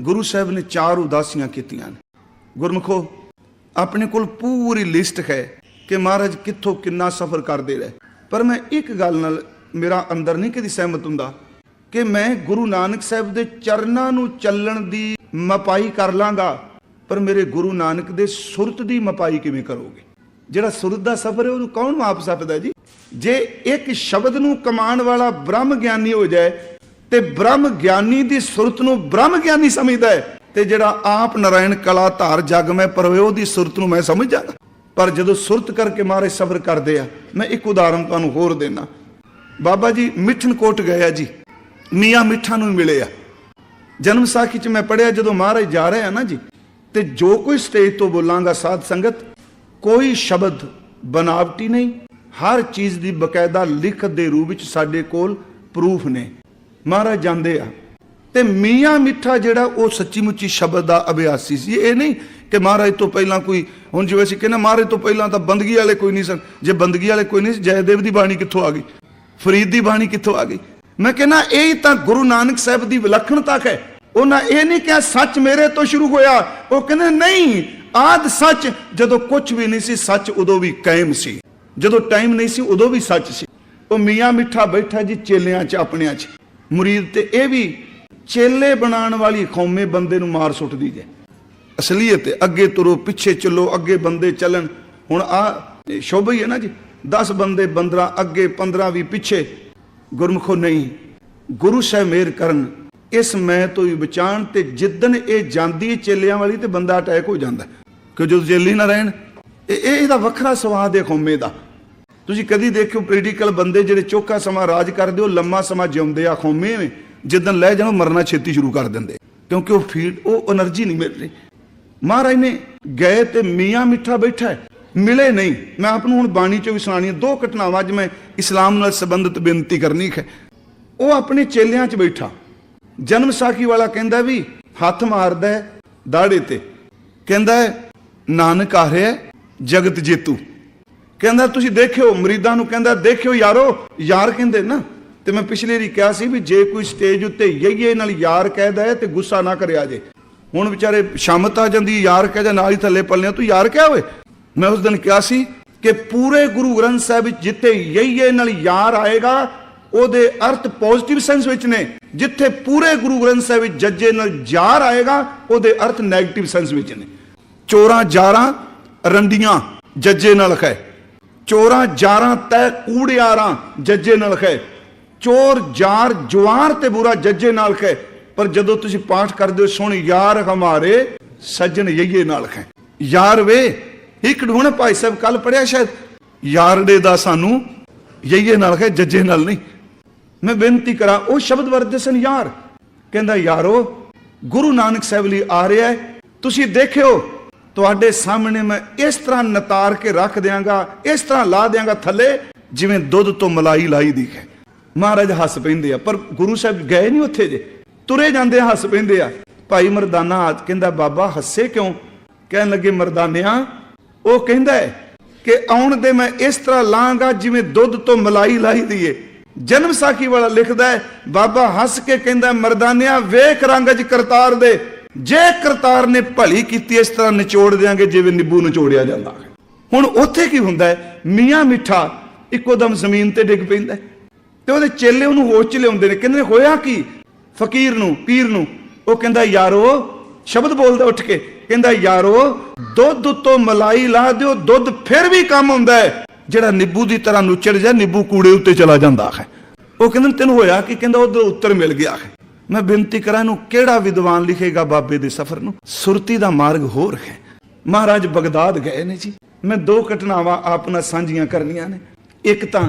ਗੁਰੂ ਸਾਹਿਬ ਨੇ ਚਾਰ ਉਦਾਸੀਆਂ ਕੀਤੀਆਂ ਨੇ। ਗੁਰਮਖੋ, ਆਪਣੇ ਕੋਲ ਪੂਰੀ ਲਿਸਟ ਹੈ ਕਿ ਮਹਾਰਾਜ ਕਿੱਥੋਂ ਕਿੰਨਾ ਸਫ਼ਰ ਕਰਦੇ ਰਹੇ। ਪਰ ਮੈਂ ਇੱਕ ਗੱਲ ਨਾਲ ਮੇਰਾ ਅੰਦਰ ਨਹੀਂ ਕਦੀ ਸਹਿਮਤ ਹੁੰਦਾ ਕਿ ਮੈਂ ਗੁਰੂ ਨਾਨਕ ਸਾਹਿਬ ਦੇ ਚਰਨਾਂ ਨੂੰ ਚੱਲਣ ਦੀ ਮਪਾਈ ਕਰ ਲਾਂਗਾ, ਪਰ ਮੇਰੇ ਗੁਰੂ ਨਾਨਕ ਦੇ ਸੁਰਤ ਦੀ ਮਪਾਈ ਕਿਵੇਂ ਕਰੋਗੇ? ਜਿਹੜਾ ਸੁਰਤ ਦਾ ਸਫ਼ਰ ਹੈ, ਉਹਨੂੰ ਕੌਣ ਮਾਪ ਸਕਦਾ ਜੀ? ਜੇ ਇੱਕ ਸ਼ਬਦ ਨੂੰ ਕਮਾਉਣ ਵਾਲਾ ਬ੍ਰਹਮ ਗਿਆਨੀ ਹੋ ਜਾਏ ਤੇ ਬ੍ਰਹਮ ਗਿਆਨੀ ਦੀ ਸੁਰਤ ਨੂੰ ਬ੍ਰਹਮ ਗਿਆਨੀ ਸਮਝਦਾ ਹੈ। ਤੇ ਜਿਹੜਾ ਆਪ ਨਾਰਾਇਣ ਕਲਾ ਧਾਰ ਜਗ ਮੈਂ ਪਰਵੇ, ਉਹਦੀ ਸੁਰਤ ਨੂੰ ਮੈਂ ਸਮਝ ਜਾਗਾ ਪਰ ਜਦੋਂ ਸੁਰਤ ਕਰਕੇ ਮਾਰੇ ਸਬਰ ਕਰਦੇ ਆ, ਮੈਂ ਇੱਕ ਉਦਾਹਰਨ ਤੁਹਾਨੂੰ ਹੋਰ ਦੇਣਾ। ਬਾਬਾ ਜੀ, ਮਿੱਠਨ ਕੋਟ ਗਏ ਆ ਜੀ। ਮੀਆਂ ਮਿੱਠਾ ਨੂੰ ਮਿਲੇ ਆ। ਜਨਮ ਸਾਖੀ ਚ ਮੈਂ ਪੜਿਆ ਜਦੋਂ ਮਹਾਰਾਜ ਜਾ ਰਹੇ ਆ ਨਾ ਜੀ, ਤੇ ਜੋ ਕੋਈ ਸਟੇਜ ਤੋਂ ਬੋਲਾਂਗਾ ਸਾਧ ਸੰਗਤ, ਕੋਈ ਸ਼ਬਦ ਬਨਾਵਟੀ ਨਹੀਂ। ਹਰ ਚੀਜ਼ ਦੀ ਬਕਾਇਦਾ ਲਿਖਤ ਦੇ ਰੂਪ ਵਿੱਚ ਸਾਡੇ ਕੋਲ ਪ੍ਰੂਫ ਨੇ। ਮਹਾਰਾਜ ਜਾਂਦੇ ਆ। ਤੇ ਮੀਆਂ ਮਿੱਠਾ ਜਿਹੜਾ ਉਹ ਸੱਚੀ ਮੁੱਚੀ ਸ਼ਬਦ ਦਾ ਅਭਿਆਸੀ ਸੀ। ਇਹ ਨਹੀਂ ਕਿ ਮਹਾਰਾਜ ਤੋਂ ਪਹਿਲਾਂ ਕੋਈ, ਹੁਣ ਜਿਵੇਂ ਅਸੀਂ ਕਹਿੰਦੇ ਮਹਾਰਾਜ ਤੋਂ ਪਹਿਲਾਂ ਤਾਂ ਬੰਦਗੀ ਵਾਲੇ ਕੋਈ ਨਹੀਂ ਸਨ। ਜੇ ਬੰਦਗੀ ਵਾਲੇ ਕੋਈ ਨਹੀਂ ਸੀ, ਜੈਦੇਵ ਦੀ ਬਾਣੀ ਕਿੱਥੋਂ ਆ ਗਈ? ਫਰੀਦ ਦੀ ਬਾਣੀ ਕਿੱਥੋਂ ਆ ਗਈ? ਮੈਂ ਕਹਿੰਦਾ ਇਹ ਤਾਂ ਗੁਰੂ ਨਾਨਕ ਸਾਹਿਬ ਦੀ ਵਿਲੱਖਣਤਾ ਹੈ। ਉਹਨਾਂ ਇਹ ਨਹੀਂ ਕਿਹਾ ਸੱਚ ਮੇਰੇ ਤੋਂ ਸ਼ੁਰੂ ਹੋਇਆ। ਉਹ ਕਹਿੰਦੇ ਨਹੀਂ, ਆਦ ਸੱਚ, ਜਦੋਂ ਕੁਝ ਵੀ ਨਹੀਂ ਸੀ, ਸੱਚ ਉਦੋਂ ਵੀ ਕਾਇਮ ਸੀ। ਜਦੋਂ ਟਾਈਮ ਨਹੀਂ ਸੀ, ਉਦੋਂ ਵੀ ਸੱਚ ਸੀ। ਉਹ ਮੀਆਂ ਮਿੱਠਾ ਬੈਠਾ ਜੀ ਚੇਲਿਆਂ 'ਚ, ਆਪਣਿਆਂ 'ਚ। ਮੁਰੀਦ ਤੇ ਇਹ ਵੀ ਚੇਲੇ ਬਣਾਉਣ ਵਾਲੀ ਖੌਮੇ ਬੰਦੇ ਨੂੰ ਮਾਰ ਸੁੱਟਦੀ ਜੇ। ਅਸਲੀਅਤ ਅੱਗੇ ਤੁਰੋ, ਪਿੱਛੇ ਚੱਲੋ, ਅੱਗੇ ਬੰਦੇ ਚੱਲਣ। ਹੁਣ ਆ ਸ਼ੋਭਾ ਹੀ ਹੈ ਨਾ ਜੀ। 10 ਬੰਦੇ 15 ਅੱਗੇ 15 ਵੀ ਪਿੱਛੇ। ਗੁਰਮੁਖੋ ਨਹੀਂ, ਗੁਰੂ ਸਾਹਿਬ ਮੇਰ ਕਰਨ। ਇਸ ਮੈਂ ਤੋਂ ਹੀ ਬਚਾਣ ਤੇ ਜਿੱਦਨ ਇਹ ਜਾਂਦੀ ਹੈ ਚੇਲਿਆਂ ਵਾਲੀ ਤੇ ਬੰਦਾ ਅਟੈਕ ਹੋ ਜਾਂਦਾ। ਕਿ ਜਦੋਂ ਚੇਲੀ ਨਾ ਰਹਿਣ? ਇਹ ਇਹਦਾ ਵੱਖਰਾ ਸਵਾਦ ਹੈ ਖੌਮੇ ਦਾ। ਤੁਸੀਂ ਕਦੀ ਦੇਖਿਓ ਪੋਲੀਟੀਕਲ ਬੰਦੇ ਜਿਹੜੇ ਚੋਖਾ ਸਮਾਂ ਰਾਜ ਕਰਦੇ, ਉਹ ਲੰਮਾ ਸਮਾਂ ਜਿਉਂਦੇ ਆ ਖੋਮੇ ਨੇ ਜਿੱਦਨ ਲੈ ਜਾਣੋ ਮਰਨਾ ਛੇਤੀ ਸ਼ੁਰੂ ਕਰ ਦਿੰਦੇ। ਕਿਉਂਕਿ ਉਹ ਫੀਡ ਉਹ એનર્ਜੀ ਨਹੀਂ ਮਿਲ ਰਹੀ। ਮਹਾਰਾਜ ਨੇ ਗਏ ਤੇ ਮੀਆਂ ਮਿੱਠਾ ਬੈਠਾ ਹੈ, ਮਿਲੇ ਨਹੀਂ। ਮੈਂ ਆਪ ਨੂੰ ਹੁਣ ਬਾਣੀ ਚੋਂ ਵੀ ਸੁਣਾਣੀ ਦੋ ਘਟਨਾਵਾਂ ਅੱਜ ਮੈਂ ਇਸਲਾਮ ਨਾਲ ਸੰਬੰਧਿਤ ਬੇਨਤੀ ਕਰਨੀ ਹੈ। ਉਹ ਆਪਣੇ ਚੇਲਿਆਂ 'ਚ ਬੈਠਾ। ਜਨਮ ਸਾਖੀ ਵਾਲਾ ਕਹਿੰਦਾ ਵੀ, ਹੱਥ ਮਾਰਦਾ ਦਾੜੇ ਤੇ। ਕਹਿੰਦਾ ਨਾਨਕ ਆ ਰਿਹਾ ਜਗਤ ਜੇਤੂ। ਕਹਿੰਦਾ, ਤੁਸੀਂ ਦੇਖਿਓ, ਮਰੀਦਾਂ ਨੂੰ ਕਹਿੰਦਾ, ਦੇਖਿਓ ਯਾਰੋ, ਯਾਰ ਕਹਿੰਦੇ ਨਾ। ਤੇ ਮੈਂ ਪਿਛਲੇ ਰੀ ਕਿਹਾ ਸੀ ਵੀ ਜੇ ਕੋਈ ਸਟੇਜ ਉੱਤੇ ਯਈਏ ਨਾਲ ਯਾਰ ਕਹਿਦਾ ਹੈ ਤੇ ਗੁੱਸਾ ਨਾ ਕਰਿਆ ਜੇ। ਹੁਣ ਵਿਚਾਰੇ ਸ਼ਾਮਤ ਆ ਜਾਂਦੀ, ਯਾਰ ਕਹਿ ਜਾ ਨਾਲ ਹੀ ਥੱਲੇ ਪੱਲਿਆਂ ਤੂੰ ਯਾਰ ਕਿਹਾ ਓਏ ਮੈਂ ਉਸ ਦਿਨ ਕਿਹਾ ਸੀ ਕਿ ਪੂਰੇ ਗੁਰੂ ਗ੍ਰੰਥ ਸਾਹਿਬ ਵਿੱਚ ਜਿੱਥੇ ਯਈਏ ਨਾਲ ਯਾਰ ਆਏਗਾ, ਉਹਦੇ ਅਰਥ ਪੋਜ਼ਿਟਿਵ ਸੈਂਸ ਵਿੱਚ ਨੇ। ਜਿੱਥੇ ਪੂਰੇ ਗੁਰੂ ਗ੍ਰੰਥ ਸਾਹਿਬ ਵਿੱਚ ਜੱਜੇ ਨਾਲ ਯਾਰ ਆਏਗਾ, ਉਹਦੇ ਅਰਥ ਨੈਗੇਟਿਵ ਸੈਂਸ ਵਿੱਚ ਨੇ। ਚੋਰਾਂ, ਜਾਰਾਂ, ਰੰਡੀਆਂ ਜੱਜੇ ਨਾਲ ਹੈ। ਚੋਰਾਂ ਜਾਰਾਂ ਤੈ ਕੂੜਿਆਰਾਂ ਜੱਜੇ ਨਾਲ ਖੈ ਚੋਰ ਜਾਰ ਜਵਾਰ ਤੇ ਬੁਰਾ ਜੱਜੇ ਨਾਲ ਹੈ ਪਰ ਜਦੋਂ ਤੁਸੀਂ ਪਾਠ ਕਰਦੇ ਹੋ, ਸੁਣ ਯਾਰ ਹਮਾਰੇ, ਸੱਜਣ ਯਈਏ ਨਾਲ ਖੈ ਯਾਰ ਵੇ, ਇੱਕ ਹੁਣ ਭਾਈ ਸਾਹਿਬ ਕੱਲ ਪੜਿਆ ਸ਼ਾਇਦ। ਯਾਰੜੇ ਦਾ ਸਾਨੂੰ ਯਈਏ ਨਾਲ ਹੈ ਜੱਜੇ ਨਾਲ ਨਹੀਂ। ਮੈਂ ਬੇਨਤੀ ਕਰਾਂ, ਉਹ ਸ਼ਬਦ ਵਰਤੇ ਸਨ ਯਾਰ। ਕਹਿੰਦਾ, ਯਾਰੋ, ਗੁਰੂ ਨਾਨਕ ਸਾਹਿਬ ਲਈ ਆ ਰਿਹਾ ਹੈ। ਤੁਸੀਂ ਦੇਖਿਓ ਤੁਹਾਡੇ ਸਾਹਮਣੇ ਮੈਂ ਇਸ ਤਰ੍ਹਾਂ ਨਤਾਰ ਕੇ ਰੱਖ ਦਿਆਂਗਾ, ਇਸ ਤਰ੍ਹਾਂ ਲਾ ਦਿਆਂਗਾ ਥੱਲੇ, ਜਿਵੇਂ ਦੁੱਧ ਤੋਂ ਮਲਾਈ ਲਾਈ ਦੀ ਹੈ। ਮਹਾਰਾਜ ਹੱਸ ਪੈਂਦੇ ਆ, ਪਰ ਗੁਰੂ ਸਾਹਿਬ ਗਏ ਨਹੀਂ ਉੱਥੇ ਜੇ। ਤੁਰੇ ਜਾਂਦੇ ਹੱਸ ਪੈਂਦੇ ਆ। ਭਾਈ ਮਰਦਾਨਾ ਆਜ ਕਹਿੰਦਾ, ਬਾਬਾ, ਹੱਸੇ ਕਿਉਂ? ਕਹਿਣ ਲੱਗੇ, ਮਰਦਾਨਿਆਂ, ਉਹ ਕਹਿੰਦਾ ਹੈ ਕਿ ਆਉਣ ਦੇ ਮੈਂ ਇਸ ਤਰ੍ਹਾਂ ਲਾਂਗਾ ਜਿਵੇਂ ਦੁੱਧ ਤੋਂ ਮਲਾਈ ਲਾਈ ਦੀਏ ਜਨਮ ਸਾਖੀ ਵਾਲਾ ਲਿਖਦਾ ਹੈ, ਬਾਬਾ ਹੱਸ ਕੇ ਕਹਿੰਦਾ, ਮਰਦਾਨਿਆਂ, ਵੇਖ ਰੰਗ ਚ ਕਰਤਾਰ ਦੇ ਜੇ ਕਰਤਾਰ ਨੇ ਭਲੀ ਕੀਤੀ ਇਸ ਤਰ੍ਹਾਂ ਨਿਚੋੜ ਦਿਆਂਗੇ ਜਿਵੇਂ ਨਿੰਬੂ ਨਿਚੋੜਿਆ ਜਾਂਦਾ ਹੈ। ਹੁਣ ਉੱਥੇ ਕੀ ਹੁੰਦਾ ਹੈ? ਮੀਆਂ ਮਿੱਠਾ ਇੱਕੋ ਦਮ ਜ਼ਮੀਨ ਤੇ ਡਿੱਗ ਪੈਂਦਾ ਤੇ ਉਹਦੇ ਚੇਲੇ ਉਹਨੂੰ ਹੋਸ਼ ਚ ਲਿਆਉਂਦੇ ਨੇ। ਕਹਿੰਦੇ ਹੋਇਆ ਕੀ? ਫਕੀਰ ਨੂੰ ਪੀਰ ਨੂੰ? ਉਹ ਕਹਿੰਦਾ ਯਾਰੋ ਸ਼ਬਦ ਬੋਲਦਾ ਉੱਠ ਕੇ। ਕਹਿੰਦਾ ਯਾਰੋ ਦੁੱਧ ਉੱਤੋਂ ਮਲਾਈ ਲਾ ਦਿਓ ਦੁੱਧ ਫਿਰ ਵੀ ਕੰਮ ਹੁੰਦਾ ਹੈ। ਜਿਹੜਾ ਨਿੰਬੂ ਦੀ ਤਰ੍ਹਾਂ ਨੁੱਚੜ ਜਾ ਨਿੰਬੂ ਕੂੜੇ ਉੱਤੇ ਚਲਾ ਜਾਂਦਾ ਹੈ। ਉਹ ਕਹਿੰਦੇ ਨੇ, ਤੈਨੂੰ ਹੋਇਆ ਕਿ? ਕਹਿੰਦਾ ਉਧਰ ਉੱਤਰ ਮਿਲ ਗਿਆ ਹੈ। ਮੈਂ ਬੇਨਤੀ ਕਰਾਂ ਇਹਨੂੰ ਕਿਹੜਾ ਵਿਦਵਾਨ ਲਿਖੇਗਾ ਬਾਬੇ ਦੇ ਸਫ਼ਰ ਨੂੰ? ਸੁਰਤੀ ਦਾ ਮਾਰਗ ਹੋਰ ਹੈ। ਮਹਾਰਾਜ ਬਗਦਾਦ ਗਏ ਨੇ ਜੀ। ਮੈਂ ਦੋ ਘਟਨਾਵਾਂ ਆਪ ਨਾਲ ਸਾਂਝੀਆਂ ਕਰਨੀਆਂ ਨੇ। ਇੱਕ ਤਾਂ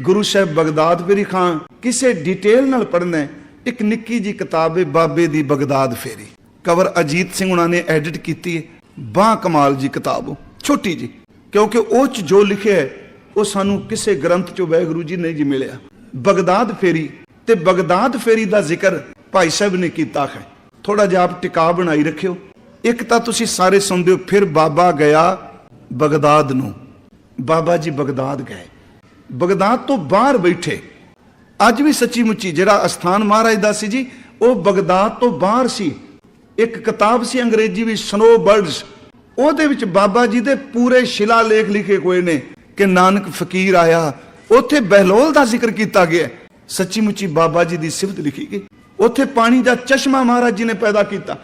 ਗੁਰੂ ਸਾਹਿਬ ਬਗਦਾਦ ਫੇਰੀ ਖਾਂ, ਕਿਸੇ ਡਿਟੇਲ ਨਾਲ ਪੜ੍ਹਨਾ ਇੱਕ ਨਿੱਕੀ ਜੀ ਕਿਤਾਬ ਹੈ, ਬਾਬੇ ਦੀ ਬਗਦਾਦ ਫੇਰੀ। ਕਵਰ ਅਜੀਤ ਸਿੰਘ ਉਹਨਾਂ ਨੇ ਐਡਿਟ ਕੀਤੀ ਹੈ। ਬਾਹ ਕਮਾਲ ਜੀ ਕਿਤਾਬ ਉਹ, ਛੋਟੀ ਜੀ ਕਿਉਂਕਿ ਉਹ ਚ ਜੋ ਲਿਖਿਆ ਹੈ, ਉਹ ਸਾਨੂੰ ਕਿਸੇ ਗ੍ਰੰਥ ਚੋਂ ਵਾਹਿਗੁਰੂ ਜੀ ਨਹੀਂ ਜੀ ਮਿਲਿਆ। ਬਗਦਾਦ ਫੇਰੀ ਤੇ ਬਗਦਾਦ ਫੇਰੀ ਦਾ ਜ਼ਿਕਰ ਭਾਈ ਸਾਹਿਬ ਨੇ ਕੀਤਾ ਹੈ। ਥੋੜਾ ਜਿਹਾ ਆਪ ਟਿਕਾ ਬਣਾਈ ਰੱਖਿਓ। ਇੱਕ ਤਾਂ ਤੁਸੀਂ ਸਾਰੇ ਸੁਣਦੇ ਹੋ, ਫਿਰ ਬਾਬਾ ਗਿਆ ਬਗਦਾਦ ਨੂੰ। ਬਾਬਾ ਜੀ ਬਗਦਾਦ ਗਏ। ਬਗਦਾਦ ਤੋਂ ਬਾਹਰ ਬੈਠੇ। ਅੱਜ ਵੀ ਸੱਚੀ ਮੁੱਚੀ ਜਿਹੜਾ ਅਸਥਾਨ ਮਹਾਰਾਜ ਦਾ ਸੀ ਜੀ, ਉਹ ਬਗਦਾਦ ਤੋਂ ਬਾਹਰ ਸੀ। ਇੱਕ ਕਿਤਾਬ ਸੀ ਅੰਗਰੇਜ਼ੀ ਵਿੱਚ ਸਨੋ ਬਰਡਸ ਉਹਦੇ ਵਿੱਚ ਬਾਬਾ ਜੀ ਦੇ ਪੂਰੇ ਸ਼ਿਲਾ ਲੇਖ ਲਿਖੇ ਹੋਏ ਨੇ ਕਿ ਨਾਨਕ ਫਕੀਰ ਆਇਆ। ਉੱਥੇ ਬਹਿਲੋਲ ਦਾ ਜ਼ਿਕਰ ਕੀਤਾ ਗਿਆ। ਸੱਚੀ ਮੁੱਚੀ ਬਾਬਾ ਜੀ ਦੀ ਸਿਫਤ ਲਿਖੀ ਗਈ। ਉੱਥੇ ਪਾਣੀ ਦਾ ਚਸ਼ਮਾ ਮਹਾਰਾਜ ਜੀ ਨੇ ਪੈਦਾ ਕੀਤਾ।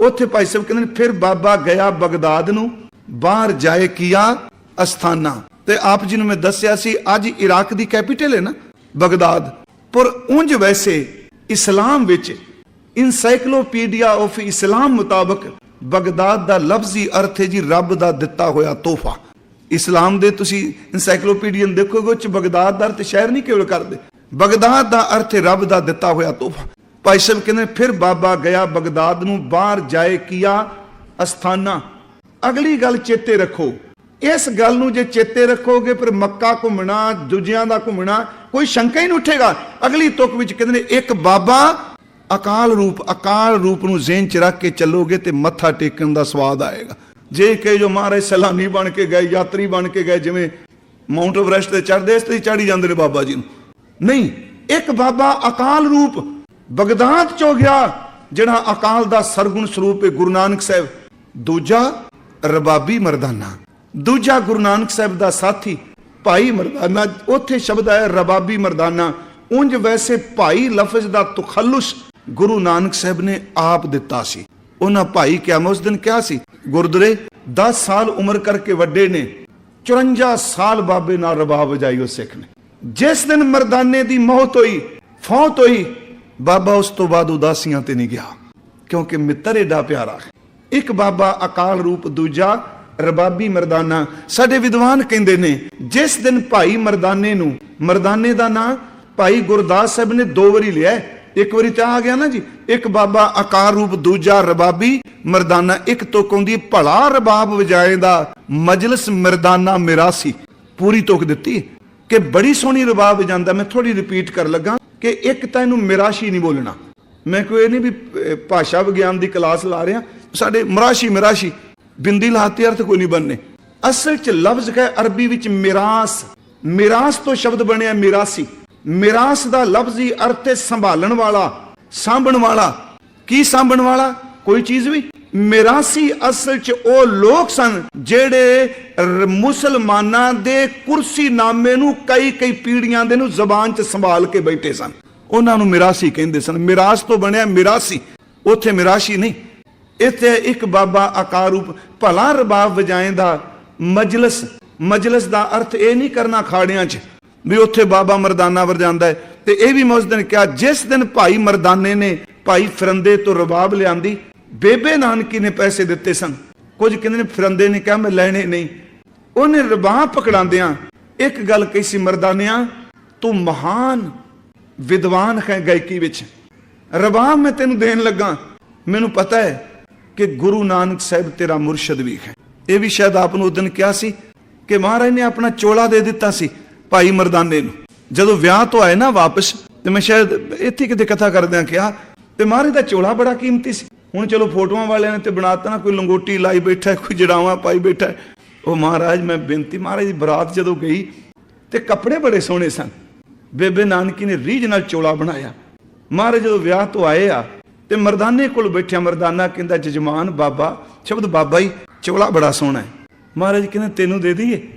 ਉੱਥੇ ਭਾਈ ਸਾਹਿਬ ਕਹਿੰਦੇ ਨੇ, ਫਿਰ ਬਾਬਾ ਗਿਆ ਬਗਦਾਦ ਨੂੰ, ਬਾਹਰ ਜਾਏ ਕੀਆ ਅਸਥਾਨਾ। ਤੇ ਆਪ ਜੀ ਨੂੰ ਮੈਂ ਦੱਸਿਆ ਸੀ, ਅੱਜ ਇਰਾਕ ਦੀ ਕੈਪੀਟਲ ਹੈ ਨਾ, ਬਗਦਾਦ। ਪਰ ਉਂਝ ਵੈਸੇ ਇਸਲਾਮ ਵਿੱਚ ਇਨਸਾਈਕਲੋਪੀਡੀਆ ਆਫ ਇਸਲਾਮ ਮੁਤਾਬਕ ਬਗਦਾਦ ਦਾ ਲਫ਼ਜ਼ੀ ਅਰਥ ਹੈ ਜੀ, ਰੱਬ ਦਾ ਦਿੱਤਾ ਹੋਇਆ ਤੋਹਫਾ। ਇਸਲਾਮ ਦੇ ਤੁਸੀਂ ਇਨਸਾਈਕਲੋਪੀਡੀਅਨ ਦੇਖੋਗੇ, ਉਹ ਚ ਬਗਦਾਦ ਦਾ ਅਰਥ ਸ਼ਹਿਰ ਨਹੀਂ ਕੇਵਲ ਕਰਦੇ। ਬਗਦਾਦ ਦਾ ਅਰਥ ਰੱਬ ਦਾ ਦਿੱਤਾ ਹੋਇਆ ਤੋਹਫਾ। ਭਾਈ ਸਾਹਿਬ ਕਹਿੰਦੇ, ਫਿਰ ਬਾਬਾ ਗਿਆ ਬਗਦਾਦ ਨੂੰ, ਬਾਹਰ ਜਾਏ ਕੀਆ ਅਸਥਾਨਾ। ਅਗਲੀ ਗੱਲ ਚੇਤੇ ਰੱਖੋ। ਇਸ ਗੱਲ ਨੂੰ ਜੇ ਚੇਤੇ ਰੱਖੋਗੇ, ਫਿਰ ਮੱਕਾ ਘੁੰਮਣਾ, ਦੂਜਿਆਂ ਦਾ ਘੁੰਮਣਾ, ਕੋਈ ਸ਼ੰਕਾ ਹੀ ਨਹੀਂ ਉੱਠੇਗਾ। ਅਗਲੀ ਤੁਕ ਵਿੱਚ ਕਹਿੰਦੇ ਨੇ, ਇੱਕ ਬਾਬਾ ਅਕਾਲ ਰੂਪ ਅਕਾਲ ਰੂਪ ਨੂੰ ਜ਼ਿਹਨ ਚ ਰੱਖ ਕੇ ਚੱਲੋਗੇ ਤੇ ਮੱਥਾ ਟੇਕਣ ਦਾ ਸਵਾਦ ਆਏਗਾ। ਜੇ ਕਿ ਜੋ ਮਹਾਰਾਜ ਸੈਲਾਨੀ ਬਣ ਕੇ ਗਏ, ਯਾਤਰੀ ਬਣ ਕੇ ਗਏ, ਜਿਵੇਂ ਮਾਊਂਟ ਐਵਰੈਸਟ ਤੇ ਚੜ੍ਹਦੇ ਇਸ ਤੇ ਚੜੀ ਜਾਂਦੇ ਨੇ ਬਾਬਾ ਜੀ ਨੂੰ। ਨਹੀਂ, ਇੱਕ ਬਾਬਾ ਅਕਾਲ ਰੂਪ ਬਗਦਾਦ ਚੋਂ ਗਿਆ, ਜਿਹੜਾ ਅਕਾਲ ਦਾ ਸਰਗੁਣ ਸਰੂਪ ਹੈ ਗੁਰੂ ਨਾਨਕ ਸਾਹਿਬ। ਦੂਜਾ ਰਬਾਬੀ ਮਰਦਾਨਾ। ਦੂਜਾ ਗੁਰੂ ਨਾਨਕ ਸਾਹਿਬ ਦਾ ਸਾਥੀ, ਭਾਈ ਮਰਦਾਨਾ। ਉੱਥੇ ਸ਼ਬਦ ਆਇਆ ਰਬਾਬੀ ਮਰਦਾਨਾ। ਉਂਝ ਵੈਸੇ ਭਾਈ ਲਫ਼ਜ਼ ਦਾ ਤਖੱਲੁਸ ਗੁਰੂ ਨਾਨਕ ਸਾਹਿਬ ਨੇ ਆਪ ਦਿੱਤਾ ਸੀ। ਉਹਨਾਂ ਭਾਈ ਕਿਆਮਤ ਉਸ ਦਿਨ ਕਿਹਾ ਸੀ ਗੁਰਦੁਰੇ 10 ਸਾਲ ਉਮਰ ਕਰਕੇ ਵੱਡੇ ਨੇ। 54 ਸਾਲ ਬਾਬੇ ਨਾਲ ਰਬਾਬ ਵਜਾਈ ਉਹ ਸਿੱਖ ਨੇ। ਜਿਸ ਦਿਨ ਮਰਦਾਨੇ ਦੀ ਮੌਤ ਹੋਈ, ਫੌਤ ਹੋਈ, ਬਾਬਾ ਉਸ ਤੋਂ ਬਾਅਦ ਉਦਾਸੀਆਂ ਤੇ ਨਹੀਂ ਗਿਆ, ਕਿਉਂਕਿ ਮਿੱਤਰ ਏਡਾ ਪਿਆਰਾ ਇੱਕ ਬਾਬਾ ਅਕਾਲ ਰੂਪ, ਦੂਜਾ ਰਬਾਬੀ ਮਰਦਾਨਾ, ਸਾਡੇ ਵਿਦਵਾਨ ਕਹਿੰਦੇ ਨੇ, ਜਿਸ ਦਿਨ ਭਾਈ ਮਰਦਾਨੇ ਨੂੰ, ਮਰਦਾਨੇ ਦਾ ਨਾਂ ਭਾਈ ਗੁਰਦਾਸ ਸਾਹਿਬ ਨੇ ਦੋ ਵਾਰੀ ਲਿਆ ਇੱਕ ਵਾਰੀ ਤਾਂ ਆ ਗਿਆ ਨਾ ਜੀ, ਇੱਕ ਬਾਬਾ ਆਕਾਰ ਰੂਪ, ਦੂਜਾ ਰਬਾਬੀ ਮਰਦਾਨਾ, ਇੱਕ ਤੁਕ ਹੁੰਦੀ ਭਲਾ ਰਬਾਬ ਵਜਾਏ ਦਾ ਮਜਲਿਸ ਮਰਦਾਨਾ ਮਿਰਾਸੀ ਪੂਰੀ ਤੁਕ ਦਿੱਤੀ। ਕਿ ਬੜੀ ਸੋਹਣੀ ਰਬਾਬ ਵਜਾਉਂਦਾ ਮੈਂ ਥੋੜੀ ਰਿਪੀਟ ਕਰ ਲੱਗਾ ਕਿ ਇੱਕ ਤਾਂ ਇਹਨੂੰ ਮਿਰਾਸ਼ੀ ਨਹੀਂ ਬੋਲਣਾ। ਮੈਂ ਕੋਈ ਇਹ ਨਹੀਂ ਵੀ ਭਾਸ਼ਾ ਵਿਗਿਆਨ ਦੀ ਕਲਾਸ ਲਾ ਰਿਹਾ। ਸਾਡੇ ਮਰਾਸ਼ੀ, ਮਿਰਾਸ਼ੀ। ਬਿੰਦੀ ਲਾਤੇ ਅਰਥ ਕੋਈ ਨਹੀਂ ਬਣਨੇ। ਅਸਲ ਚ ਲਫ਼ਜ਼ ਹੈ ਅਰਬੀ ਵਿੱਚ ਮਿਰਾਸ। ਮਿਰਾਸ ਤੋਂ ਸ਼ਬਦ ਬਣਿਆ ਮਿਰਾਸੀ। ਮਿਰਾਸ ਦਾ ਲਫ਼ਜ਼ੀ ਅਰਥ ਹੈ ਸੰਭਾਲਣ ਵਾਲਾ, ਸਾਂਭਣ ਵਾਲਾ। ਕੀ ਸਾਂਭਣ ਵਾਲਾ? ਕੋਈ ਚੀਜ਼ ਵੀ? ਮਿਰਾਸੀ ਅਸਲ ਚ ਉਹ ਲੋਕ ਸਨ ਜਿਹੜੇ ਮੁਸਲਮਾਨਾਂ ਦੇ ਕੁਰਸੀ ਨਾਮੇ ਨੂੰ ਕਈ ਕਈ ਪੀੜੀਆਂ ਦੇ ਨੂੰ ਜ਼ਬਾਨ ਚ ਸੰਭਾਲ ਕੇ ਬੈਠੇ ਸਨ। ਉਹਨਾਂ ਨੂੰ ਮਿਰਾਸੀ ਕਹਿੰਦੇ ਸਨ। ਮਿਰਾਸ ਤੋਂ ਬਣਿਆ ਮਿਰਾਸੀ, ਉੱਥੇ ਮਿਰਾਸ਼ੀ ਨਹੀਂ। ਇੱਥੇ ਇੱਕ ਬਾਬਾ ਆਕਾਰ ਭਲਾ ਰਬਾਬ ਵਜਾਏ ਦਾ ਮਜਲਿਸ ਮਜਲਿਸ ਦਾ ਅਰਥ ਇਹ ਨਹੀਂ ਕਰਨਾ ਖਾੜਿਆਂ 'ਚ ਵੀ ਉੱਥੇ ਬਾਬਾ ਮਰਦਾਨਾ ਵਰਜਾਂਦਾ ਹੈ। ਤੇ ਇਹ ਵੀ ਮੈਂ ਉਸ ਦਿਨ ਕਿਹਾ, ਜਿਸ ਦਿਨ ਭਾਈ ਮਰਦਾਨੇ ਨੇ ਭਾਈ ਫਰੰਦੇ ਤੋਂ ਰਬਾਬ ਲਿਆਂਦੀ ਬੇਬੇ ਨਾਨਕੀ ਨੇ ਪੈਸੇ ਦਿੱਤੇ ਸਨ। ਕੁਝ ਕਹਿੰਦੇ ਨੇ, ਫਰੰਦੇ ਨੇ ਕਿਹਾ, ਮੈਂ ਲੈਣੇ ਨਹੀਂ। ਉਹਨੇ ਰਬਾਬ ਪਕੜਾਉਂਦਿਆਂ ਇੱਕ ਗੱਲ ਕਹੀ ਸੀ, ਮਰਦਾਨਿਆਂ, ਤੂੰ ਮਹਾਨ ਵਿਦਵਾਨ ਹੈ ਗਾਇਕੀ ਵਿੱਚ। ਰਬਾਬ ਮੈਂ ਤੈਨੂੰ ਦੇਣ ਲੱਗਾ। ਮੈਨੂੰ ਪਤਾ ਹੈ ਕਿ ਗੁਰੂ ਨਾਨਕ ਸਾਹਿਬ ਤੇਰਾ ਮੁਰਸ਼ਿਦ ਵੀ ਹੈ। ਇਹ ਵੀ ਸ਼ਾਇਦ ਆਪ ਨੂੰ ਉਸ ਦਿਨ ਕਿਹਾ ਸੀ ਕਿ ਮਹਾਰਾਜ ਨੇ ਆਪਣਾ ਚੋਲਾ ਦੇ ਦਿੱਤਾ ਸੀ ਭਾਈ ਮਰਦਾਨੇ ਨੂੰ। ਜਦੋਂ ਵਿਆਹ ਤੋਂ ਆਏ ਨਾ ਵਾਪਸ, ਤੇ ਮੈਂ ਸ਼ਾਇਦ ਇੱਥੇ ਕਿਤੇ ਕਥਾ ਕਰਦਿਆਂ ਕਿਹਾ, ਤੇ ਮਹਾਰਾਜ ਦਾ ਚੋਲਾ ਬੜਾ ਕੀਮਤੀ ਸੀ। ਹੁਣ ਚਲੋ ਫੋਟੋਆਂ ਵਾਲਿਆਂ ਨੇ ਤੇ ਬਣਾਤਾ ਨਾ, ਕੋਈ ਲੰਗੋਟੀ ਲਾਈ ਬੈਠਾ ਕੋਈ ਜੜਾਵਾਂ ਪਾਈ ਬੈਠਾ ਉਹ ਮਹਾਰਾਜ, ਮੈਂ ਬੇਨਤੀ ਮਹਾਰਾਜ ਦੀ ਬਰਾਤ ਜਦੋਂ ਗਈ ਤੇ ਕੱਪੜੇ ਬੜੇ ਸੋਹਣੇ ਸਨ। ਬੇਬੇ ਨਾਨਕੀ ਨੇ ਰੀਝ ਨਾਲ ਚੋਲਾ ਬਣਾਇਆ। ਮਹਾਰਾਜ ਜਦੋਂ ਵਿਆਹ ਤੋਂ ਆਏ ਆ ਤੇ ਮਰਦਾਨੇ ਕੋਲ ਬੈਠਿਆ, ਮਰਦਾਨਾ ਕਹਿੰਦਾ, ਜਜਮਾਨ, ਬਾਬਾ, ਸ਼ਬਦ ਬਾਬਾ ਹੀ ਚੋਲਾ ਬੜਾ ਸੋਹਣਾ ਹੈ। ਮਹਾਰਾਜ ਕਹਿੰਦੇ, ਤੈਨੂੰ ਦੇ ਦਈਏ?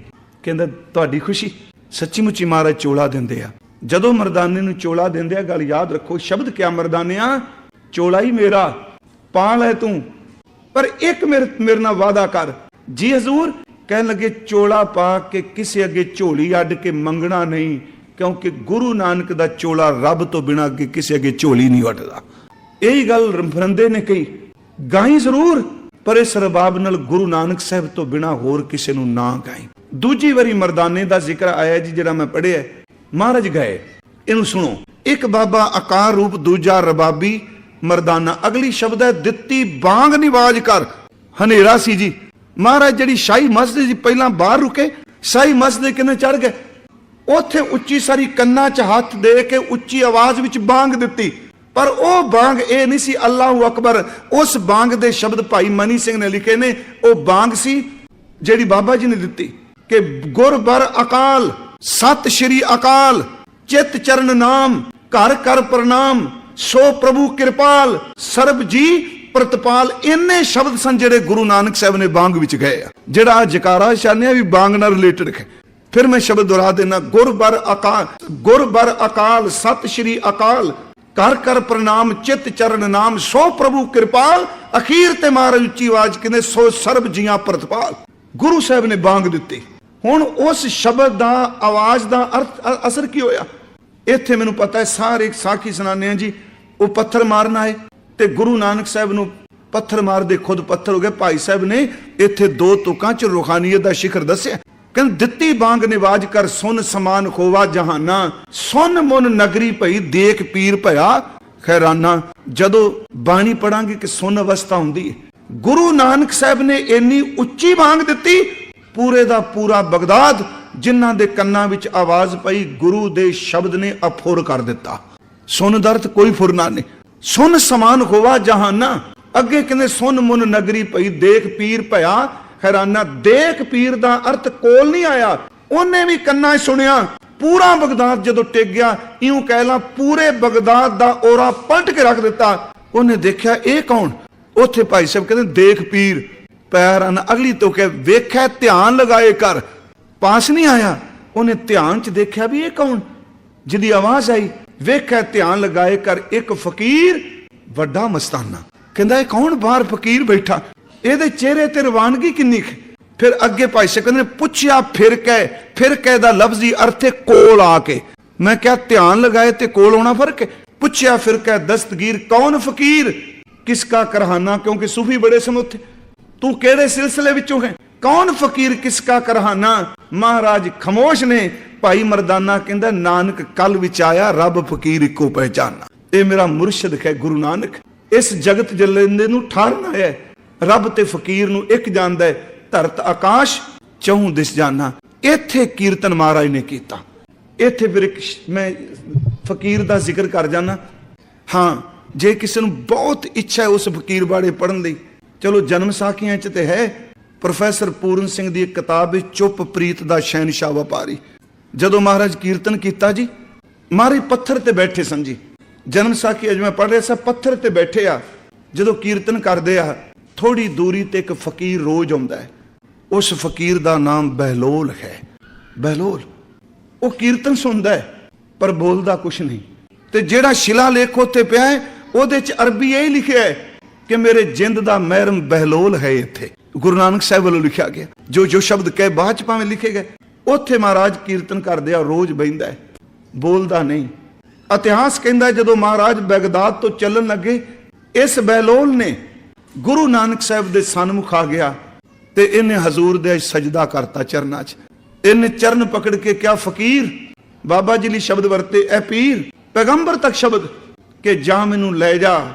ਕਹਿੰਦਾ, ਤੁਹਾਡੀ ਖੁਸ਼ੀ। ਸੱਚੀ ਮੁੱਚੀ ਮਹਾਰਾਜ ਚੋਲਾ ਦਿੰਦੇ ਆ। ਜਦੋਂ ਮਰਦਾਨੇ ਨੂੰ ਚੋਲਾ ਦਿੰਦੇ ਆ, ਗੱਲ ਯਾਦ ਰੱਖੋ, ਸ਼ਬਦ ਕਿਆ ਮਰਦਾਨਿਆ? ਚੋਲਾ ਹੀ ਮੇਰਾ। ਪਾ ਲੈ ਤੂੰ। ਪਰ ਇੱਕ ਮੇਰੇ ਨਾਲ ਵਾਦਾ ਕਰ। ਜੀ ਹਜ਼ੂਰ, ਕਹਿਣ ਲੱਗੇ, ਚੋਲਾ ਪਾ ਕੇ ਕਿਸੇ ਅੱਗੇ ਝੋਲੀ ਅੱਡ ਕੇ ਮੰਗਣਾ ਨਹੀਂ, ਕਿਉਂਕਿ ਗੁਰੂ ਨਾਨਕ ਦਾ ਚੋਲਾ ਰੱਬ ਤੋਂ ਬਿਨਾਂ ਅੱਗੇ ਕਿਸੇ ਅੱਗੇ ਝੋਲੀ ਨਹੀਂ ਵੱਟਦਾ। ਇਹੀ ਗੱਲ ਰੰਦੇ ਨੇ ਕਹੀ। ਗਾਈ ਜ਼ਰੂਰ, ਪਰ ਇਸ ਰਬਾਬ ਨਾਲ ਗੁਰੂ ਨਾਨਕ ਸਾਹਿਬ ਤੋਂ ਬਿਨਾਂ ਹੋਰ ਕਿਸੇ ਨੂੰ ਨਾ ਗਾਈ। ਦੂਜੀ ਵਾਰੀ ਮਰਦਾਨੇ ਦਾ ਜ਼ਿਕਰ ਆਇਆ ਜੀ, ਜਿਹੜਾ ਮੈਂ ਪੜ੍ਹਿਆ। ਮਹਾਰਾਜ ਗਏ। ਇਹਨੂੰ ਸੁਣੋ। ਇੱਕ ਬਾਬਾ ਆਕਾਰ ਰੂਪ, ਦੂਜਾ ਰਬਾਬੀ ਮਰਦਾਨਾ, ਅਗਲੀ ਸ਼ਬਦ ਹੈ, ਦਿੱਤੀ ਬਾਂਗ ਨਿਵਾਜ ਕਰ। ਹਨੇਰਾ ਸੀ ਜੀ। ਮਹਾਰਾਜ, ਜਿਹੜੀ ਸ਼ਾਹੀ ਮਸਜਿਦ ਜੀ ਪਹਿਲਾਂ ਬਾਹਰ ਰੁਕੇ। ਸ਼ਾਹੀ ਮਸਜਿਦ ਕਿੰਨੇ ਚੜ ਗਏ? ਉੱਥੇ ਉੱਚੀ ਸਾਰੀ ਕੰਨਾਂ 'ਚ ਹੱਥ ਦੇ ਕੇ ਉੱਚੀ ਆਵਾਜ਼ ਵਿੱਚ ਬਾਂਗ ਦਿੱਤੀ। ਪਰ ਉਹ ਬਾਂਗ ਇਹ ਨਹੀਂ ਸੀ, ਅੱਲਾਹੁ ਅਕਬਰ। ਉਸ ਬਾਂਗ ਦੇ ਸ਼ਬਦ ਭਾਈ ਮਨੀ ਸਿੰਘ ਨੇ ਲਿਖੇ ਨੇ, ਉਹ ਬਾਂਗ ਸੀ ਜਿਹੜੀ ਬਾਬਾ ਜੀ ਨੇ ਦਿੱਤੀ। ਕਿ ਗੁਰਬਰ ਅਕਾਲ, ਸਤ ਸ਼੍ਰੀ ਅਕਾਲ, ਚਿਤ ਚਰਨ ਨਾਮ, ਘਰ ਕਰ ਪ੍ਰਣਾਮ। ਸੋ ਪ੍ਰਭੂ ਕਿਰਪਾਲ, ਸਰਬ ਜੀ, ਪ੍ਰਤਪਾਲ, ਇੰਨੇ ਸ਼ਬਦ ਸਨ ਜਿਹੜੇ ਗੁਰੂ ਨਾਨਕ ਸਾਹਿਬ ਨੇ ਬਾਂਗ ਵਿੱਚ ਗਏ ਆ। ਜਿਹੜਾ ਆਹ ਜਕਾਰਾ ਛਾਨਿਆ ਵੀ ਬਾਂਗ ਨਾਲ ਰਿਲੇਟਡ ਹੈ ਫਿਰ ਮੈਂ ਸ਼ਬਦ ਦੁਹਰਾ ਦੇਣਾ ਗੁਰਬਰ ਅਕਾਲ ਗੁਰਬਰ ਅਕਾਲ, ਸਤਿ ਸ਼੍ਰੀ ਅਕਾਲ, ਕਰ ਕਰ ਪ੍ਰਣਾਮ, ਚਿਤ ਚਰਨ ਨਾਮ, ਸੋ ਪ੍ਰਭੂ ਕਿਰਪਾਲ, ਅਖੀਰ ਤੇ ਮਹਾਰਾਜ ਉੱਚੀ ਆਵਾਜ਼ ਕਹਿੰਦੇ, ਸੋ ਸਰਬ ਜੀਆਂ ਪ੍ਰਤਪਾਲ। ਗੁਰੂ ਸਾਹਿਬ ਨੇ ਬਾਂਗ ਦਿੱਤੀ। ਹੁਣ ਉਸ ਸ਼ਬਦ ਦਾ, ਆਵਾਜ਼ ਦਾ ਅਰਥ ਅਸਰ ਕੀ ਹੋਇਆ? ਇੱਥੇ ਮੈਨੂੰ ਪਤਾ ਹੈ, ਸਾਰੇ ਸਾਖੀ ਸੁਣਾਉਂਦੇ ਆ ਜੀ, ਉਹ ਪੱਥਰ ਮਾਰਨ ਆਏ ਤੇ ਗੁਰੂ ਨਾਨਕ ਸਾਹਿਬ ਨੂੰ ਪੱਥਰ ਮਾਰਦੇ ਖੁਦ ਪੱਥਰ ਹੋ ਗਏ। ਭਾਈ ਸਾਹਿਬ ਨੇ ਇੱਥੇ ਦੋ ਤੁਕਾਂ ਚ ਰੂਹਾਨੀਅਤ ਦਾ ਸ਼ਿਖਰ ਦੱਸਿਆ। ਕਹਿੰਦੇ, ਦਿੱਤੀ ਬਾਂਗ ਨਿਵਾਜ ਕਰ ਸੁਨ ਸਮਾਨ ਖੋਵਾ ਜਹਾਨਾ, ਸੁਨ ਮੁਨ ਨਗਰੀ ਭਈ ਦੇਖ ਪੀਰ ਭਇਆ। ਖੈਰਾਨਾ, ਜਦੋਂ ਬਾਣੀ ਪੜਾਂਗੇ ਕਿ ਸੁਨ ਅਵਸਥਾ ਹੁੰਦੀ ਹੈ। ਗੁਰੂ ਨਾਨਕ ਸਾਹਿਬ ਨੇ ਇੰਨੀ ਉੱਚੀ ਬਾਂਗ ਦਿੱਤੀ, ਪੂਰੇ ਦਾ ਪੂਰਾ ਬਗਦਾਦ ਜਿਨ੍ਹਾਂ ਦੇ ਕੰਨਾਂ ਵਿੱਚ ਆਵਾਜ਼ ਪਈ, ਗੁਰੂ ਦੇ ਸ਼ਬਦ ਨੇ ਅਫੁਰ ਕਰ ਦਿੱਤਾ। ਸੁਨ ਦਾ ਕੋਈ ਫੁਰਨਾ ਨਹੀਂ। ਸੁਨ ਸਮਾਨ ਹੋਵਾ ਜਹਾਨਾ। ਅੱਗੇ ਕਹਿੰਦੇ ਸੁਨ ਮੁਨ ਨਗਰੀ ਪਈ, ਦੇਖ ਪੀਰ ਭਇਆ, ਹੈਰਾਨਾ, ਦੇਖ ਪੀਰ ਦਾ ਅਰਥ ਕੋਲ ਨਹੀਂ ਆਇਆ। ਉਹਨੇ ਵੀ ਕੰਨਾਂ ਸੁਣਿਆ। ਪੂਰਾ ਬਗਦਾਦ ਜਦੋਂ ਟਿਕ ਗਿਆ, ਇਉਂ ਕਹਿ ਲਾ, ਪੂਰੇ ਬਗਦਾਦ ਦਾ ਔਰਾ ਪਲਟ ਕੇ ਰੱਖ ਦਿੱਤਾ। ਉਹਨੇ ਦੇਖਿਆ, ਇਹ ਕੌਣ? ਉੱਥੇ ਭਾਈ ਸਾਹਿਬ ਕਹਿੰਦੇ, ਦੇਖ ਪੀਰ, ਪੈਰਾਂ ਨਾਲ ਅਗਲੀ ਤੋਂ ਕੇ ਵੇਖਿਆ ਧਿਆਨ ਲਗਾਏ ਕਰ। ਪਾਸ ਨਹੀਂ ਆਇਆ। ਉਹਨੇ ਧਿਆਨ ਚ ਦੇਖਿਆ ਵੀ ਇਹ ਕੌਣ? ਜਿਹਦੀ ਆਵਾਜ਼ ਆਈ ਵੇਖਿਆ ਧਿਆਨ ਲਗਾਏ ਕਰ ਇੱਕ ਫਕੀਰ ਵੱਡਾ ਮਸਤਾਨਾ। ਕਹਿੰਦਾ ਇਹ ਕੌਣ ਬਾਹਰ ਫਕੀਰ ਬੈਠਾ? ਇਹਦੇ ਚਿਹਰੇ ਤੇ ਰਵਾਨਗੀ ਕਿੰਨੀ ਕੁ? ਫਿਰ ਅੱਗੇ ਭਾਈ ਸਾਹਿਬ ਨੇ, ਪੁੱਛਿਆ ਫਿਰ ਕਹਿ ਫਿਰ ਕਹਿ ਦਾ ਲਫ਼ਜ਼ੀ ਅਰਥ ਹੈ ਕੋਲ ਆ ਕੇ। ਮੈਂ ਕਿਹਾ ਧਿਆਨ ਲਗਾਏ ਤੇ ਕੋਲ ਆਉਣਾ ਫ਼ਰਕ ਹੈ? ਪੁੱਛਿਆ ਫਿਰ ਕਹਿ ਦਸਤਗੀਰ ਕੌਣ ਫਕੀਰ? ਕਿਸ ਕਾ ਕਰਹਾਨਾ ਕਿਉਂਕਿ ਸੂਫੀ ਬੜੇ ਸਨ ਉੱਥੇ ਤੂੰ ਕਿਹੜੇ ਸਿਲਸਿਲੇ ਵਿੱਚੋਂ ਹੈ? ਕੌਣ ਫਕੀਰ ਕਿਸਕਾ ਕਰਹਾਨਾ? ਮਹਾਰਾਜ ਖਮੋਸ਼ ਨੇ। ਭਾਈ ਮਰਦਾਨਾ ਕਹਿੰਦਾ, ਨਾਨਕ ਕੱਲ ਵਿਚਾਇਆ ਰੱਬ ਫਕੀਰ ਇੱਕੋ ਪਹਿਚਾਨਾ ਇਹ ਮੇਰਾ ਮੁਰਸ਼ਿਦ ਹੈ ਗੁਰੂ ਨਾਨਕ। ਇਸ ਜਗਤ ਜਲੰਦੇ ਨੂੰ ਠਾਰਨਾ ਹੈ। ਰੱਬ ਤੇ ਫਕੀਰ ਨੂੰ ਇੱਕ ਜਾਣਦਾ ਹੈ, ਧਰਤ ਆਕਾਸ਼ ਚੌਂ ਦਿਸ ਜਾਣਾ ਇੱਥੇ ਕੀਰਤਨ ਮਹਾਰਾਜ ਨੇ ਕੀਤਾ। ਇੱਥੇ ਫਿਰ ਇੱਕ ਮੈਂ ਫਕੀਰ ਦਾ ਜ਼ਿਕਰ ਕਰ ਜਾਣਾ ਹਾਂ, ਜੇ ਕਿਸੇ ਨੂੰ ਬਹੁਤ ਇੱਛਾ ਹੈ ਉਸ ਫਕੀਰ ਬਾਰੇ ਪੜਨ ਲਈ, ਚਲੋ ਜਨਮ ਸਾਖੀਆਂ ਚ ਤੇ ਹੈ। ਪ੍ਰੋਫੈਸਰ ਪੂਰਨ ਸਿੰਘ ਦੀ ਇੱਕ ਕਿਤਾਬ ਹੈ ਚੁੱਪ ਪ੍ਰੀਤ ਦਾ ਸ਼ਹਿਨशाह ਵਪਾਰੀ। ਜਦੋਂ ਮਹਾਰਾਜ ਕੀਰਤਨ ਕੀਤਾ ਜੀ ਮਹਾਰਾਜ ਪੱਥਰ ਤੇ ਬੈਠੇ ਸਨ ਜੀ। ਜਨਮ ਸਾਖੀ ਅਜ ਮੈਂ ਪੜ ਰਿਹਾ ਸਾਂ, ਪੱਥਰ ਤੇ ਬੈਠੇ ਆ। ਜਦੋਂ ਕੀਰਤਨ ਕਰਦੇ ਆ ਥੋੜੀ ਦੂਰੀ ਤੇ ਇੱਕ ਫਕੀਰ ਰੋਜ਼ ਆਉਂਦਾ ਹੈ। ਉਸ ਫਕੀਰ ਦਾ ਨਾਮ ਬਹਿਲੋਲ ਹੈ। ਬਹਿਲੋਲ, ਉਹ ਕੀਰਤਨ ਸੁਣਦਾ ਹੈ, ਪਰ ਬੋਲਦਾ ਕੁਛ ਨਹੀਂ। ਤੇ ਜਿਹੜਾ ਸ਼ਿਲਾ ਲੇਖ ਉੱਤੇ ਪਿਆ ਹੈ, ਉਹਦੇ ਚ ਅਰਬੀ ਇਹ ਲਿਖਿਆ ਹੈ ਕਿ ਮੇਰੇ ਜਿੰਦ ਦਾ ਮਹਿਰਮ ਬਹਿਲੋਲ ਹੈ ਇੱਥੇ। ਗੁਰੂ ਨਾਨਕ ਸਾਹਿਬ ਵੱਲੋਂ ਲਿਖਿਆ ਗਿਆ। ਜੋ ਜੋ ਸ਼ਬਦ ਕਹੇ, ਬਾਅਦ ਚ ਭਾਵੇਂ ਲਿਖੇ ਗਏ। ਉੱਥੇ ਮਹਾਰਾਜ ਕੀਰਤਨ ਕਰਦੇ ਆ, ਰੋਜ਼ ਬਹਿੰਦਾ ਹੈ। ਬੋਲਦਾ ਨਹੀਂ। ਇਤਿਹਾਸ ਕਹਿੰਦਾ ਜਦੋਂ ਮਹਾਰਾਜ ਬਗਦਾਦ ਤੋਂ ਚੱਲਣ ਲੱਗੇ, ਇਸ ਬਹਿਲੋਲ ਨੇ ਗੁਰੂ ਨਾਨਕ ਸਾਹਿਬ ਦੇ ਸਨਮੁਖ ਆ ਗਿਆ ਤੇ ਇਹਨੇ ਹਜ਼ੂਰ ਦੇ ਸਜਦਾ ਕਰਤਾ ਚਰਨਾਂ 'ਚ। ਇਹਨੇ ਚਰਨ ਪਕੜ ਕੇ ਕਿਹਾ, ਫਕੀਰ, ਬਾਬਾ ਜੀ ਲਈ ਸ਼ਬਦ ਵਰਤੇ ਐ ਪੀਰ, ਪੈਗੰਬਰ ਤੱਕ ਸ਼ਬਦ, ਕਿ ਜਾਂ ਮੈਨੂੰ ਲੈ ਜਾ,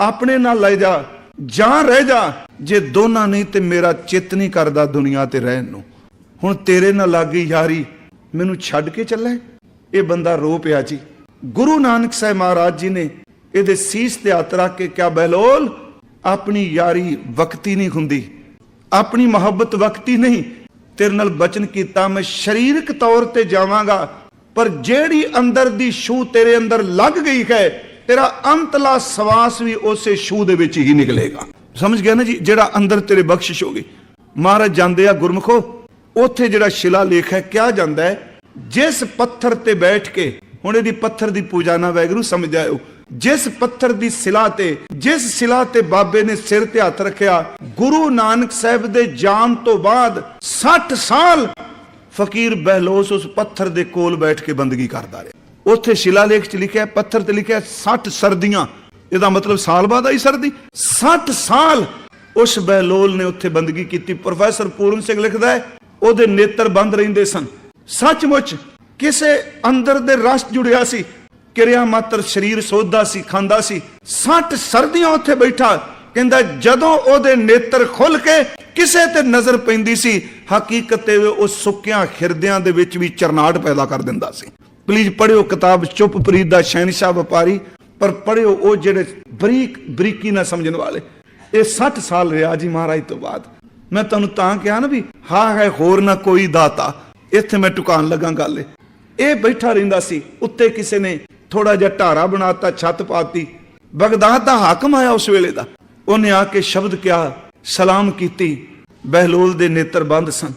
ਆਪਣੇ ਨਾਲ ਲੈ ਜਾ, ਜਾਂ ਰਹਿ ਜਾ ਜੇ ਦੋਨਾਂ ਨਹੀਂ ਤੇ ਮੇਰਾ ਚਿੱਤ ਨਹੀਂ ਕਰਦਾ ਦੁਨੀਆ ਤੇ ਰਹਿਣ ਨੂੰ। ਹੁਣ ਤੇਰੇ ਨਾਲ ਲੱਗੀ ਯਾਰੀ ਮੈਨੂੰ ਛੱਡ ਕੇ ਚੱਲੇ? ਇਹ ਬੰਦਾ ਰੋ ਪਿਆ ਜੀ। ਗੁਰੂ ਨਾਨਕ ਸਾਹਿਬ ਮਹਾਰਾਜ ਜੀ ਨੇ ਇਹਦੇ ਸੀਸ ਤੇ ਹੱਥ ਰੱਖ ਕੇ ਕਿਹਾ, ਬਹਿਲੋਲ, ਆਪਣੀ ਯਾਰੀ ਵਕਤੀ ਨਹੀਂ ਹੁੰਦੀ। ਆਪਣੀ ਮੁਹੱਬਤ ਵਕਤੀ ਨਹੀਂ। ਤੇਰੇ ਨਾਲ ਬਚਨ ਕੀਤਾ, ਮੈਂ ਸਰੀਰਕ ਤੌਰ ਤੇ ਜਾਵਾਂਗਾ, ਪਰ ਜਿਹੜੀ ਅੰਦਰ ਦੀ ਛੂ ਤੇਰੇ ਅੰਦਰ ਲੱਗ ਗਈ ਹੈ, ਤੇਰਾ ਅੰਤਲਾ ਸਵਾਸ ਵੀ ਉਸੇ ਛੂ ਦੇ ਵਿੱਚ ਹੀ ਨਿਕਲੇਗਾ। ਸਮਝ ਗਿਆ ਨਾ ਜੀ? ਜਿਹੜਾ ਅੰਦਰ ਤੇਰੇ ਬਖਸ਼ਿਸ਼ ਹੋ ਗਈ। ਮਹਾਰਾਜ ਜਾਂਦੇ ਆ ਗੁਰਮਖੋ। ਉੱਥੇ ਜਿਹੜਾ ਸ਼ਿਲਾ ਲੇਖ ਹੈ, ਕਿਹਾ ਜਾਂਦਾ ਹੈ, ਜਿਸ ਪੱਥਰ ਤੇ ਬੈਠ ਕੇ, ਹੁਣ ਇਹਦੀ ਪੱਥਰ ਦੀ ਪੂਜਾ ਨਾ ਵੈਗਰੂ ਸਮਝ ਆਇਓ। ਜਿਸ ਪੱਥਰ ਦੀ ਸਿਲਾ ਤੇ, ਜਿਸ ਸਿਲਾ ਤੇ ਬਾਬੇ ਨੇ ਸਿਰ ਤੇ ਹੱਥ ਰੱਖਿਆ, ਗੁਰੂ ਨਾਨਕ ਸਾਹਿਬ ਦੇ ਜਾਣ ਤੋਂ ਬਾਅਦ 60 ਸਾਲ ਫਕੀਰ ਬਹਿਲੋਸ ਉਸ ਪੱਥਰ ਦੇ ਕੋਲ ਬੈਠ ਕੇ ਬੰਦਗੀ ਕਰਦਾ ਰਿਹਾ। ਉੱਥੇ ਸ਼ਿਲਾ ਲੇਖ 'ਚ ਲਿਖਿਆ, ਪੱਥਰ ਤੇ ਲਿਖਿਆ 60 ਸਰਦੀਆਂ ਇਹਦਾ ਮਤਲਬ ਸਾਲ ਬਾਅਦ ਆਈ ਸਰਦੀ 60 ਸਾਲ ਉਸ ਬਹਿਲੋਲ ਨੇ ਉੱਥੇ ਬੰਦਗੀ ਕੀਤੀ। ਪ੍ਰੋਫੈਸਰ ਪੂਰਨ ਸਿੰਘ ਲਿਖਦਾ ਹੈ, ਉਹਦੇ ਨੇਤਰ ਬੰਦ ਰਹਿੰਦੇ ਸਨ। ਸੱਚਮੁੱਚ ਕਿਸੇ ਅੰਦਰ ਦੇ ਰਸ ਜੁੜਿਆ ਸੀ, ਕਿਰਿਆ ਮਾਤਰ ਸਰੀਰ ਸੋਧਦਾ ਸੀ, ਖਾਂਦਾ ਸੀ। 60 ਸਰਦੀਆਂ ਉੱਥੇ ਬੈਠਾ, ਕਹਿੰਦਾ ਜਦੋਂ ਉਹਦੇ ਨੇਤਰ ਖੁੱਲ ਕੇ ਕਿਸੇ ਤੇ ਨਜ਼ਰ ਪੈਂਦੀ ਸੀ, ਹਕੀਕਤ ਤੇ ਉਹ ਸੁੱਕਿਆਂ ਖਿਰਦਿਆਂ ਦੇ ਵਿੱਚ ਵੀ ਚਰਨਾਟ ਪੈਦਾ ਕਰ ਦਿੰਦਾ ਸੀ। ਪਲੀਜ਼ ਪੜਿਓ ਕਿਤਾਬ ਚੁੱਪ ਪ੍ਰੀਤ ਦਾ ਸ਼ਹਿਨशाह ਵਪਾਰੀ ਪਰ ਪੜਿਓ ਉਹ ਜਿਹੜੇ ਬਰੀਕ, ਬਰੀਕੀ ਨਾਲ ਸਮਝਣ ਵਾਲੇ। ਇਹ 60 ਸਾਲ ਰਿਹਾ ਜੀ ਮਹਾਰਾਜ ਤੋਂ ਬਾਅਦ। ਮੈਂ ਤੁਹਾਨੂੰ ਤਾਂ ਕਿਹਾ ਨਾ ਵੀ, ਹਾਂ ਹੈ ਹੋਰ ਨਾ ਕੋਈ ਦਾਤਾ। ਇੱਥੇ ਮੈਂ ਟੁਕਾਣ ਲੱਗਾ ਗੱਲ। ਇਹ। ਬੈਠਾ ਰਹਿੰਦਾ ਸੀ, ਉੱਤੇ ਕਿਸੇ ਨੇ ਥੋੜਾ ਜਿਹਾ ਢਾਰਾ ਬਣਾਤਾ, ਛੱਤ ਪਾਤੀ। ਬਗਦਾਦ ਦਾ ਹਾਕਮ ਆਇਆ ਉਸ ਵੇਲੇ ਦਾ। ਉਹਨੇ ਆ ਕੇ ਸ਼ਬਦ ਕਿਹਾ, ਸਲਾਮ ਕੀਤੀ। ਬਹਿਲੋਲ ਦੇ ਨੇਤਰ ਬੰਦ ਸਨ।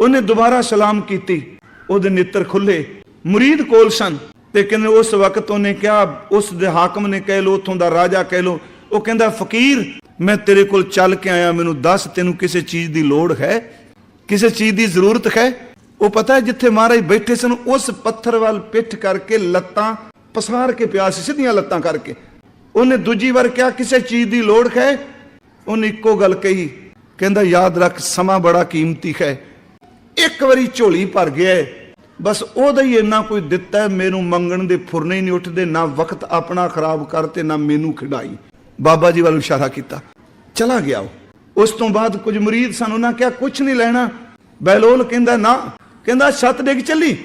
ਉਹਨੇ ਦੁਬਾਰਾ ਸਲਾਮ ਕੀਤੀ। ਉਹਦੇ ਨੇਤਰ ਖੁੱਲੇ ਮੁਰੀਦ ਕੋਲ ਸਨ। ਤੇ ਕਹਿੰਦੇ ਉਸ ਵਕਤ ਉਹਨੇ ਕਿਹਾ, ਉਸ ਦੇ ਹਾਕਮ ਨੇ ਕਹਿ ਲੋ ਉਥੋਂ ਦਾ ਰਾਜਾ ਕਹਿ ਲੋ ਉਹ ਕਹਿੰਦਾ, ਫਕੀਰ, ਮੈਂ ਤੇਰੇ ਕੋਲ ਚੱਲ ਕੇ ਆਇਆ, ਮੈਨੂੰ ਦੱਸ ਤੈਨੂੰ ਕਿਸੇ ਚੀਜ਼ ਦੀ ਲੋੜ ਹੈ? ਕਿਸੇ ਚੀਜ਼ ਦੀ ਜ਼ਰੂਰਤ ਹੈ? ਉਹ ਪਤਾ ਹੈ, ਜਿੱਥੇ ਮਹਾਰਾਜ ਬੈਠੇ ਸਨ, ਉਸ ਪੱਥਰ ਵੱਲ ਪਿੱਠ ਕਰਕੇ ਲੱਤਾਂ ਪਸਾਰ ਕੇ ਪਿਆ ਸੀ, ਸਿੱਧੀਆਂ ਲੱਤਾਂ ਕਰਕੇ। ਉਹਨੇ ਦੂਜੀ ਵਾਰ ਕਿਹਾ, ਕਿਸੇ ਚੀਜ਼ ਦੀ ਲੋੜ ਹੈ? ਉਹਨੇ ਇੱਕੋ ਗੱਲ ਕਹੀ, ਕਹਿੰਦਾ, ਯਾਦ ਰੱਖ, ਸਮਾਂ ਬੜਾ ਕੀਮਤੀ ਹੈ। ਇੱਕ ਵਾਰੀ ਝੋਲੀ ਭਰ ਗਿਆ ਬਸ ਉਹਦਾ ਹੀ ਇੰਨਾ ਕੋਈ ਦਿੱਤਾ ਮੈਨੂੰ ਮੰਗਣ ਦੇ ਫੁਰਨੇ ਹੀ ਨਹੀਂ ਉੱਠਦੇ, ਨਾ ਵਕਤ ਆਪਣਾ ਖਰਾਬ ਕਰ ਤੇ ਨਾ ਮੈਨੂੰ ਖਿਡਾਈ। ਬਾਬਾ ਜੀ ਵੱਲ ਇਸ਼ਾਰਾ ਕੀਤਾ। ਚਲਾ ਗਿਆ ਉਹ। ਉਸ ਤੋਂ ਬਾਅਦ ਕੁਝ ਮਰੀਦ ਸਨ, ਉਹਨਾਂ ਕਿਹਾ ਕੁਝ ਨਹੀਂ ਲੈਣਾ। ਬਹਿਲੋਲ ਕਹਿੰਦਾ, ਨਾ। ਕਹਿੰਦਾ, ਛੱਤ ਡਿੱਗ ਚੱਲੀ।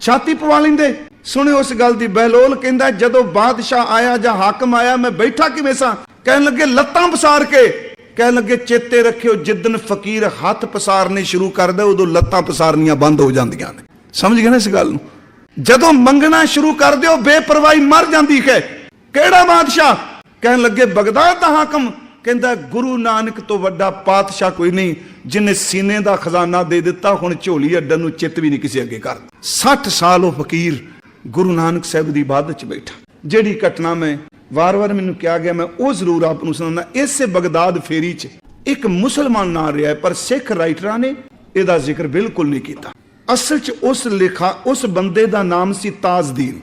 ਛਾਤੀ ਪਵਾ ਲੈਂਦੇ। ਸੁਣਿਓ ਉਸ ਗੱਲ ਦੀ। ਬਹਿਲੋਲ ਕਹਿੰਦਾ, ਜਦੋਂ ਬਾਦਸ਼ਾਹ ਆਇਆ ਜਾਂ ਹਾਕਮ ਆਇਆ, ਮੈਂ ਬੈਠਾ ਕਿਵੇਂ ਸਾਂ? ਕਹਿਣ ਲੱਗੇ, ਲੱਤਾਂ ਪਸਾਰ ਕੇ। ਕਹਿਣ ਲੱਗੇ, ਚੇਤੇ ਰੱਖਿਓ ਜਿੱਦਨ ਫਕੀਰ ਹੱਥ ਪਸਾਰਨੇ ਸ਼ੁਰੂ ਕਰਦਾ ਉਦੋਂ ਲੱਤਾਂ ਪਸਾਰਨੀਆਂ ਬੰਦ ਹੋ ਜਾਂਦੀਆਂ ਨੇ। ਸਮਝ ਗਏ ਨਾ ਇਸ ਗੱਲ ਨੂੰ? ਜਦੋਂ ਮੰਗਣਾ ਸ਼ੁਰੂ ਕਰ ਦਿਓ ਬੇਪਰਵਾਹੀ ਮਰ ਜਾਂਦੀ ਹੈ। ਕਿਹੜਾ ਬਾਦਸ਼ਾਹ? ਕਹਿਣ ਲੱਗੇ ਬਗਦਾਦ ਦਾ ਹਾਕਮ। ਕਹਿੰਦਾ ਗੁਰੂ ਨਾਨਕ ਤੋਂ ਵੱਡਾ ਪਾਤਸ਼ਾਹ ਕੋਈ ਨਹੀਂ ਜਿਨੇ ਸੀਨੇ ਦਾ ਖਜ਼ਾਨਾ ਦੇ ਦਿੱਤਾ ਹੁਣ ਝੋਲੀ ਅੱਡਣ ਨੂੰ ਚਿੱਤ ਵੀ ਨਹੀਂ ਕਿਸੇ ਅੱਗੇ ਕਰਦਾ। 60 ਸਾਲ ਉਹ ਫਕੀਰ ਗੁਰੂ ਨਾਨਕ ਸਾਹਿਬ ਦੀ ਇਬਾਦਤ 'ਚ ਬੈਠਾ। ਜਿਹੜੀ ਘਟਨਾ ਮੈਂ ਵਾਰ-ਵਾਰ ਮੈਨੂੰ ਕਿਹਾ ਗਿਆ ਮੈਂ ਉਹ ਜ਼ਰੂਰ ਆਪ ਨੂੰ ਸੁਣਾਉਂਦਾ ਇਸੇ ਬਗਦਾਦ ਫੇਰੀ 'ਚ ਇੱਕ ਮੁਸਲਮਾਨ ਨਾ ਰਿਹਾ ਹੈ, ਪਰ ਸਿੱਖ ਰਾਈਟਰਾਂ ਨੇ ਇਹਦਾ ਜ਼ਿਕਰ ਬਿਲਕੁਲ ਨਹੀਂ ਕੀਤਾ। ਅਸਲ 'ਚ ਉਸ ਲਿਖਾ, ਉਸ ਬੰਦੇ ਦਾ ਨਾਮ ਸੀ ਤਾਜਦੀਨ।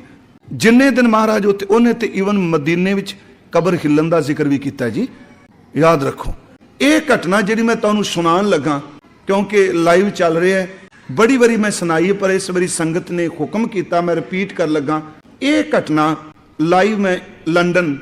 ਜਿੰਨੇ ਦਿਨ ਮਹਾਰਾਜ ਉੱਥੇ, ਉਹਨੇ ਤੇ ਈਵਨ ਮਦੀਨੇ ਵਿੱਚ ਕਬਰ ਹਿੱਲਣ ਦਾ ਜ਼ਿਕਰ ਵੀ ਕੀਤਾ ਜੀ। ਯਾਦ ਰੱਖੋ, ਇਹ ਘਟਨਾ ਜਿਹੜੀ ਮੈਂ ਤੁਹਾਨੂੰ ਸੁਣਾਉਣ ਲੱਗਾ, ਕਿਉਂਕਿ ਲਾਈਵ ਚੱਲ ਰਿਹਾ ਹੈ, ਬੜੀ ਵਾਰੀ ਮੈਂ ਸੁਣਾਈ, ਪਰ ਇਸ ਵਾਰੀ ਸੰਗਤ ਨੇ ਹੁਕਮ ਕੀਤਾ, ਮੈਂ ਰਿਪੀਟ ਕਰਨ ਲੱਗਾ। ਇਹ ਘਟਨਾ ਲਾਈਵ ਮੈਂ ਲੰਡਨ,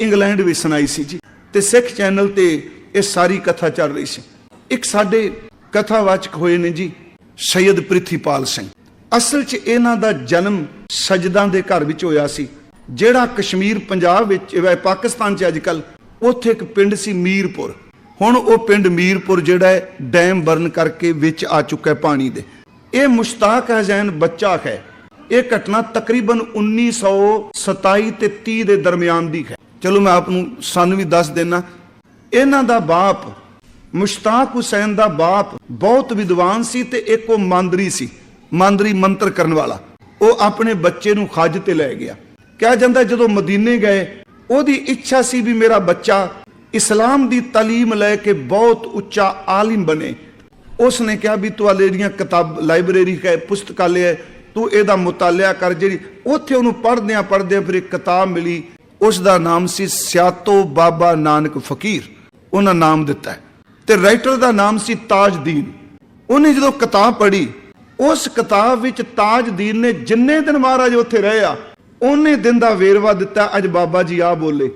ਇੰਗਲੈਂਡ ਵਿੱਚ ਸੁਣਾਈ ਸੀ ਜੀ। ਤੇ ਸਿੱਖ ਚੈਨਲ ਤੇ ਇਹ ਸਾਰੀ ਕਥਾ ਚੱਲ ਰਹੀ ਸੀ। ਇੱਕ ਸਾਡੇ ਕਥਾਵਾਚਕ ਹੋਏ ਨੇ ਜੀ ਸੈਯਦ ਪ੍ਰਿਥੀਪਾਲ ਸਿੰਘ। ਅਸਲ 'ਚ ਇਹਨਾਂ ਦਾ ਜਨਮ ਸਜਦਾਂ ਦੇ ਘਰ ਵਿੱਚ ਹੋਇਆ ਸੀ। ਜਿਹੜਾ ਕਸ਼ਮੀਰ, ਪੰਜਾਬ ਵਿੱਚ ਪਾਕਿਸਤਾਨ 'ਚ ਅੱਜਕੱਲ ਉੱਥੇ ਇੱਕ ਪਿੰਡ ਸੀ ਮੀਰਪੁਰ। ਹੁਣ ਉਹ ਪਿੰਡ ਮੀਰਪੁਰ ਜਿਹੜਾ ਹੈ, ਡੈਮ ਬਰਨ ਕਰਕੇ ਵਿੱਚ ਆ ਚੁੱਕਾ ਹੈ ਪਾਣੀ ਦੇ। ਇਹ ਮੁਸ਼ਤਾਕ ਹਜ਼ੈਨ ਬੱਚਾ ਹੈ। ਇਹ ਘਟਨਾ ਤਕਰੀਬਨ 1927 ਤੇ 30 ਦੇ ਦਰਮਿਆਨ ਦੀ ਹੈ। ਚਲੋ ਮੈਂ ਆਪ ਨੂੰ ਸਾਨੂੰ ਵੀ ਦੱਸ ਦੇਣਾ ਇਹਨਾਂ ਦਾ ਬਾਪ ਮੁਸ਼ਤਾਕ ਹੁਸੈਨ ਦਾ ਬਾਪ ਬਹੁਤ ਵਿਦਵਾਨ ਸੀ ਤੇ ਇੱਕ ਉਹ ਮੰਦਰੀ ਸੀ, ਮੰਦਰੀ ਮੰਤਰ ਕਰਨ ਵਾਲਾ। ਉਹ ਆਪਣੇ ਬੱਚੇ ਨੂੰ ਖੱਜ ਤੇ ਲੈ ਗਿਆ। ਕਿਹਾ ਜਾਂਦਾ ਜਦੋਂ ਮਦੀਨੇ ਗਏ, ਉਹਦੀ ਇੱਛਾ ਸੀ ਵੀ ਮੇਰਾ ਬੱਚਾ ਇਸਲਾਮ ਦੀ ਤਾਲੀਮ ਲੈ ਕੇ ਬਹੁਤ ਉੱਚਾ ਆਲਿਮ ਬਣੇ। ਉਸ ਨੇ ਕਿਹਾ ਵੀ ਤੂੰ ਜਿਹੜੀਆਂ ਕਿਤਾਬ, ਲਾਇਬ੍ਰੇਰੀ ਹੈ, ਪੁਸਤਕਾਲੇ ਹੈ, ਤੂੰ ਇਹਦਾ ਮੁਤਾਲਿਆ ਕਰ ਜਿਹੜੀ ਉੱਥੇ ਉਹਨੂੰ ਪੜ੍ਹਦਿਆਂ ਪੜ੍ਹਦਿਆਂ ਫਿਰ ਇੱਕ ਕਿਤਾਬ ਮਿਲੀ। ਉਸ ਦਾ ਨਾਮ ਸੀ ਸਿਆਤੋ ਬਾਬਾ ਨਾਨਕ ਫਕੀਰ। ਉਹਨਾਂ ਨਾਮ ਦਿੱਤਾ ਤੇ ਰਾਈਟਰ ਦਾ ਨਾਮ ਸੀ ਤਾਜਦੀਨ। ਉਹਨੇ ਜਦੋਂ ਕਿਤਾਬ ਪੜ੍ਹੀ, ਉਸ ਕਿਤਾਬ ਵਿੱਚ ਤਾਜਦੀਨ ਨੇ ਜਿੰਨੇ ਦਿਨ ਮਹਾਰਾਜ ਉੱਥੇ ਰਹੇ ਆ, ਉਹਨੇ ਦਿਨ ਦਾ ਵੇਰਵਾ ਦਿੱਤਾ, ਅੱਜ ਬਾਬਾ ਜੀ ਆ ਬੋਲੇ।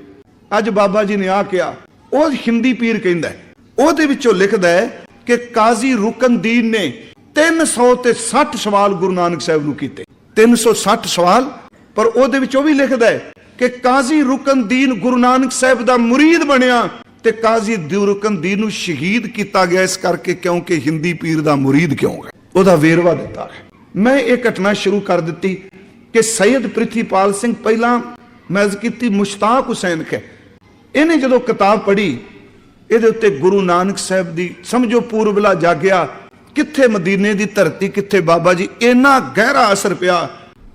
ਅੱਜ ਬਾਬਾ ਜੀ ਨੇ ਆ ਕਿਹਾ, ਉਹ ਹਿੰਦੀ ਪੀਰ ਕਹਿੰਦਾ ਉਹਦੇ ਵਿੱਚੋਂ ਲਿਖਦਾ ਹੈ ਕਿ ਕਾਜ਼ੀ ਰੁਕਨਦੀਨ ਨੇ 300 ਤੇ 60 ਸਵਾਲ ਗੁਰੂ ਨਾਨਕ ਸਾਹਿਬ ਨੂੰ ਕੀਤੇ। 360 ਸਵਾਲ, ਪਰ ਉਹਦੇ ਵਿੱਚ ਉਹ ਵੀ ਲਿਖਦਾ ਹੈ ਕਿ ਕਾਜ਼ੀ ਰੁਕਨਦੀਨ ਗੁਰੂ ਨਾਨਕ ਸਾਹਿਬ ਦਾ ਮੁਰੀਦ ਬਣਿਆ ਤੇ ਕਾਜ਼ੀ ਦਿਉ ਨੂੰ ਸ਼ਹੀਦ ਕੀਤਾ ਗਿਆ ਇਸ ਕਰਕੇ ਕਿਉਂਕਿ ਹਿੰਦੀ ਪੀਰ ਦਾ ਮੁਰੀਦ ਕਿਉਂ ਹੈ? ਉਹਦਾ ਵੇਰਵਾ ਦਿੱਤਾ ਹੈ। ਮੈਂ ਇਹ ਘਟਨਾ ਸ਼ੁਰੂ ਕਰ ਦਿੱਤੀ ਕਿ ਸੈਯਦ ਪ੍ਰਿਥੀਪਾਲ ਸਿੰਘ ਪਹਿਲਾਂ ਮੈਜ਼ ਕੀਤੀ ਮੁਸ਼ਤਾਕ ਹੁਸੈਨ ਹੈ ਇਹਨੇ ਜਦੋਂ ਕਿਤਾਬ ਪੜ੍ਹੀ, ਇਹਦੇ ਉੱਤੇ ਗੁਰੂ ਨਾਨਕ ਸਾਹਿਬ ਦੀ ਸਮਝੋ ਪੂਰਬਲਾ ਜਾਗਿਆ, ਕਿੱਥੇ ਮਦੀਨੇ ਦੀ ਧਰਤੀ, ਕਿੱਥੇ ਬਾਬਾ ਜੀ, ਇੰਨਾ ਗਹਿਰਾ ਅਸਰ ਪਿਆ।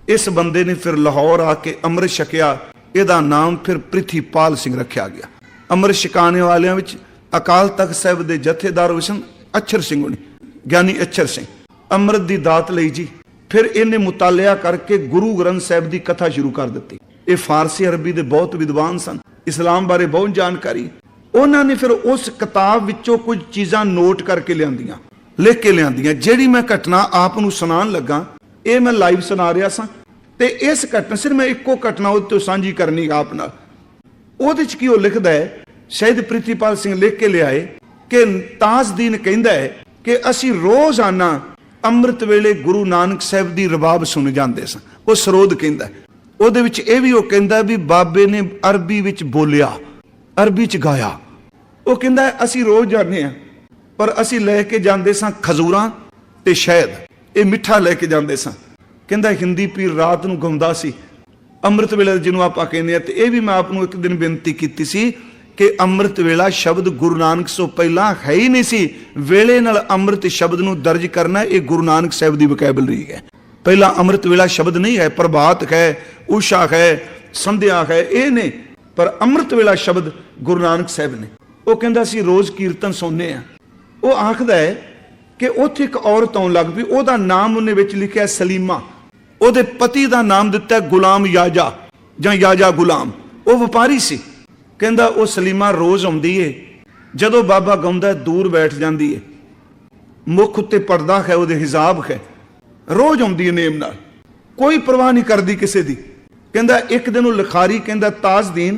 ਇਸ ਬੰਦੇ ਨੇ ਫਿਰ ਲਾਹੌਰ ਆ ਕੇ ਅੰਮ੍ਰਿਤ ਛਕਿਆ, ਇਹਦਾ ਨਾਮ ਫਿਰ ਪ੍ਰਿਥੀਪਾਲ ਸਿੰਘ ਰੱਖਿਆ ਗਿਆ। ਅੰਮ੍ਰਿਤ ਛਕਾਉਣ ਵਾਲਿਆਂ ਵਿੱਚ ਅਕਾਲ ਤਖਤ ਸਾਹਿਬ ਦੇ ਜਥੇਦਾਰ ਹੁਸਨ ਅਛਰ ਸਿੰਘ ਹੋਣੀ, ਗਿਆਨੀ ਅਛਰ ਸਿੰਘ। ਅੰਮ੍ਰਿਤ ਦੀ ਦਾਤ ਲਈ ਜੀ, ਫਿਰ ਇਹਨੇ ਮੁਤਾਲਿਆ ਕਰਕੇ ਗੁਰੂ ਗ੍ਰੰਥ ਸਾਹਿਬ ਦੀ ਕਥਾ ਸ਼ੁਰੂ ਕਰ ਦਿੱਤੀ। ਇਹ ਫਾਰਸੀ ਅਰਬੀ ਦੇ ਬਹੁਤ ਵਿਦਵਾਨ ਸਨ, ਇਸਲਾਮ ਬਾਰੇ ਬਹੁਤ ਜਾਣਕਾਰੀ। ਉਹਨਾਂ ਨੇ ਫਿਰ ਉਸ ਕਿਤਾਬ ਵਿੱਚੋਂ ਕੁਝ ਚੀਜ਼ਾਂ ਨੋਟ ਕਰਕੇ ਲਿਆਂਦੀਆਂ, ਲਿਖ ਕੇ ਲਿਆਂਦੀਆਂ। ਜਿਹੜੀ ਮੈਂ ਘਟਨਾ ਆਪ ਨੂੰ ਸੁਣਾਉਣ ਲੱਗਾ, ਇਹ ਮੈਂ ਲਾਈਵ ਸੁਣਾ ਰਿਹਾ ਸਾਂ ਤੇ ਇਸ ਘਟਨਾ ਸਿਰ ਮੈਂ ਇੱਕੋ ਘਟਨਾ ਉਹਦੇ ਤੋਂ ਸਾਂਝੀ ਕਰਨੀ ਆਪ ਨਾਲ। ਉਹਦੇ ਚ ਕੀ ਉਹ ਲਿਖਦਾ ਹੈ ਸ਼ਹੀਦ ਪ੍ਰਿਥੀਪਾਲ ਸਿੰਘ ਲਿਖ ਕੇ ਲਿਆਏ ਕਿ ਤਾਜਦੀਨ ਕਹਿੰਦਾ ਹੈ ਕਿ ਅਸੀਂ ਰੋਜ਼ਾਨਾ ਅੰਮ੍ਰਿਤ ਵੇਲੇ ਗੁਰੂ ਨਾਨਕ ਸਾਹਿਬ ਦੀ ਰਬਾਬ ਸੁਣ ਜਾਂਦੇ ਸਾਂ। ਉਹ ਸਰੋਦ ਕਹਿੰਦਾ ਉਹਦੇ ਵਿੱਚ ਇਹ ਵੀ ਉਹ ਕਹਿੰਦਾ ਵੀ ਬਾਬੇ ਨੇ ਅਰਬੀ ਵਿੱਚ ਬੋਲਿਆ, ਅਰਬੀ ਚ ਗਾਇਆ। ਉਹ ਕਹਿੰਦਾ ਅਸੀਂ ਰੋਜ਼ ਜਾਂਦੇ ਹਾਂ, ਪਰ ਅਸੀਂ ਲੈ ਕੇ ਜਾਂਦੇ ਸਾਂ ਖਜੂਰਾਂ ਤੇ ਸ਼ਹਿਦ। ਇਹ ਮਿੱਠਾ ਲੈ ਕੇ ਜਾਂਦੇ ਸਾਂ। ਕਹਿੰਦਾ ਹਿੰਦੀ ਪੀਰ ਰਾਤ ਨੂੰ ਗਾਉਂਦਾ ਸੀ। ਅੰਮ੍ਰਿਤ ਵੇਲੇ ਜਿਹਨੂੰ ਆਪਾਂ ਕਹਿੰਦੇ ਆ ਤੇ ਇਹ ਵੀ ਮੈਂ ਆਪ ਨੂੰ ਇੱਕ ਦਿਨ ਬੇਨਤੀ ਕੀਤੀ ਸੀ ਕਿ ਅੰਮ੍ਰਿਤ ਵੇਲਾ ਸ਼ਬਦ ਗੁਰੂ ਨਾਨਕ ਤੋਂ ਪਹਿਲਾਂ ਹੈ ਹੀ ਨਹੀਂ ਸੀ। ਵੇਲੇ ਨਾਲ ਅੰਮ੍ਰਿਤ ਸ਼ਬਦ ਨੂੰ ਦਰਜ ਕਰਨਾ ਇਹ ਗੁਰੂ ਨਾਨਕ ਸਾਹਿਬ ਦੀ ਵਕੈਬਲਰੀ ਹੈ। ਪਹਿਲਾਂ ਅੰਮ੍ਰਿਤ ਵੇਲਾ ਸ਼ਬਦ ਨਹੀਂ ਹੈ, ਪ੍ਰਭਾਤ ਹੈ, ਊਸ਼ਾ ਹੈ, ਸੰਧਿਆ ਹੈ, ਇਹ ਨੇ। ਪਰ ਅੰਮ੍ਰਿਤ ਵੇਲਾ ਸ਼ਬਦ ਗੁਰੂ ਨਾਨਕ ਸਾਹਿਬ ਨੇ। ਉਹ ਕਹਿੰਦਾ ਸੀ, ਰੋਜ਼ ਕੀਰਤਨ ਸੁਣਨੇ ਆ ਉਹ ਆਖਦਾ ਹੈ ਕਿ ਉੱਥੇ ਇੱਕ ਔਰਤ ਆਉਣ ਲੱਗ ਪਈ, ਉਹਦਾ ਨਾਮ ਉਹਨੇ ਵਿੱਚ ਲਿਖਿਆ ਸਲੀਮਾ। ਉਹਦੇ ਪਤੀ ਦਾ ਨਾਮ ਦਿੱਤਾ ਗੁਲਾਮ ਯਾਜਾ, ਜਾਂ ਯਾਜਾ ਗੁਲਾਮ। ਉਹ ਵਪਾਰੀ ਸੀ। ਕਹਿੰਦਾ, ਉਹ ਸਲੀਮਾ ਰੋਜ਼ ਆਉਂਦੀ ਏ। ਜਦੋਂ ਬਾਬਾ ਗਾਉਂਦਾ ਦੂਰ ਬੈਠ ਜਾਂਦੀ ਏ। ਮੁਖ ਉੱਤੇ ਪਰਦਾ ਹੈ, ਉਹਦੇ ਹਿਜਾਬ ਹੈ। ਰੋਜ਼ ਆਉਂਦੀ ਏ ਨੇਮ ਨਾਲ। ਕੋਈ ਪਰਵਾਹ ਨਹੀਂ ਕਰਦੀ ਕਿਸੇ ਦੀ। ਕਹਿੰਦਾ, ਇੱਕ ਦਿਨ ਉਹ ਲਿਖਾਰੀ ਕਹਿੰਦਾ, ਤਾਜਦੀਨ,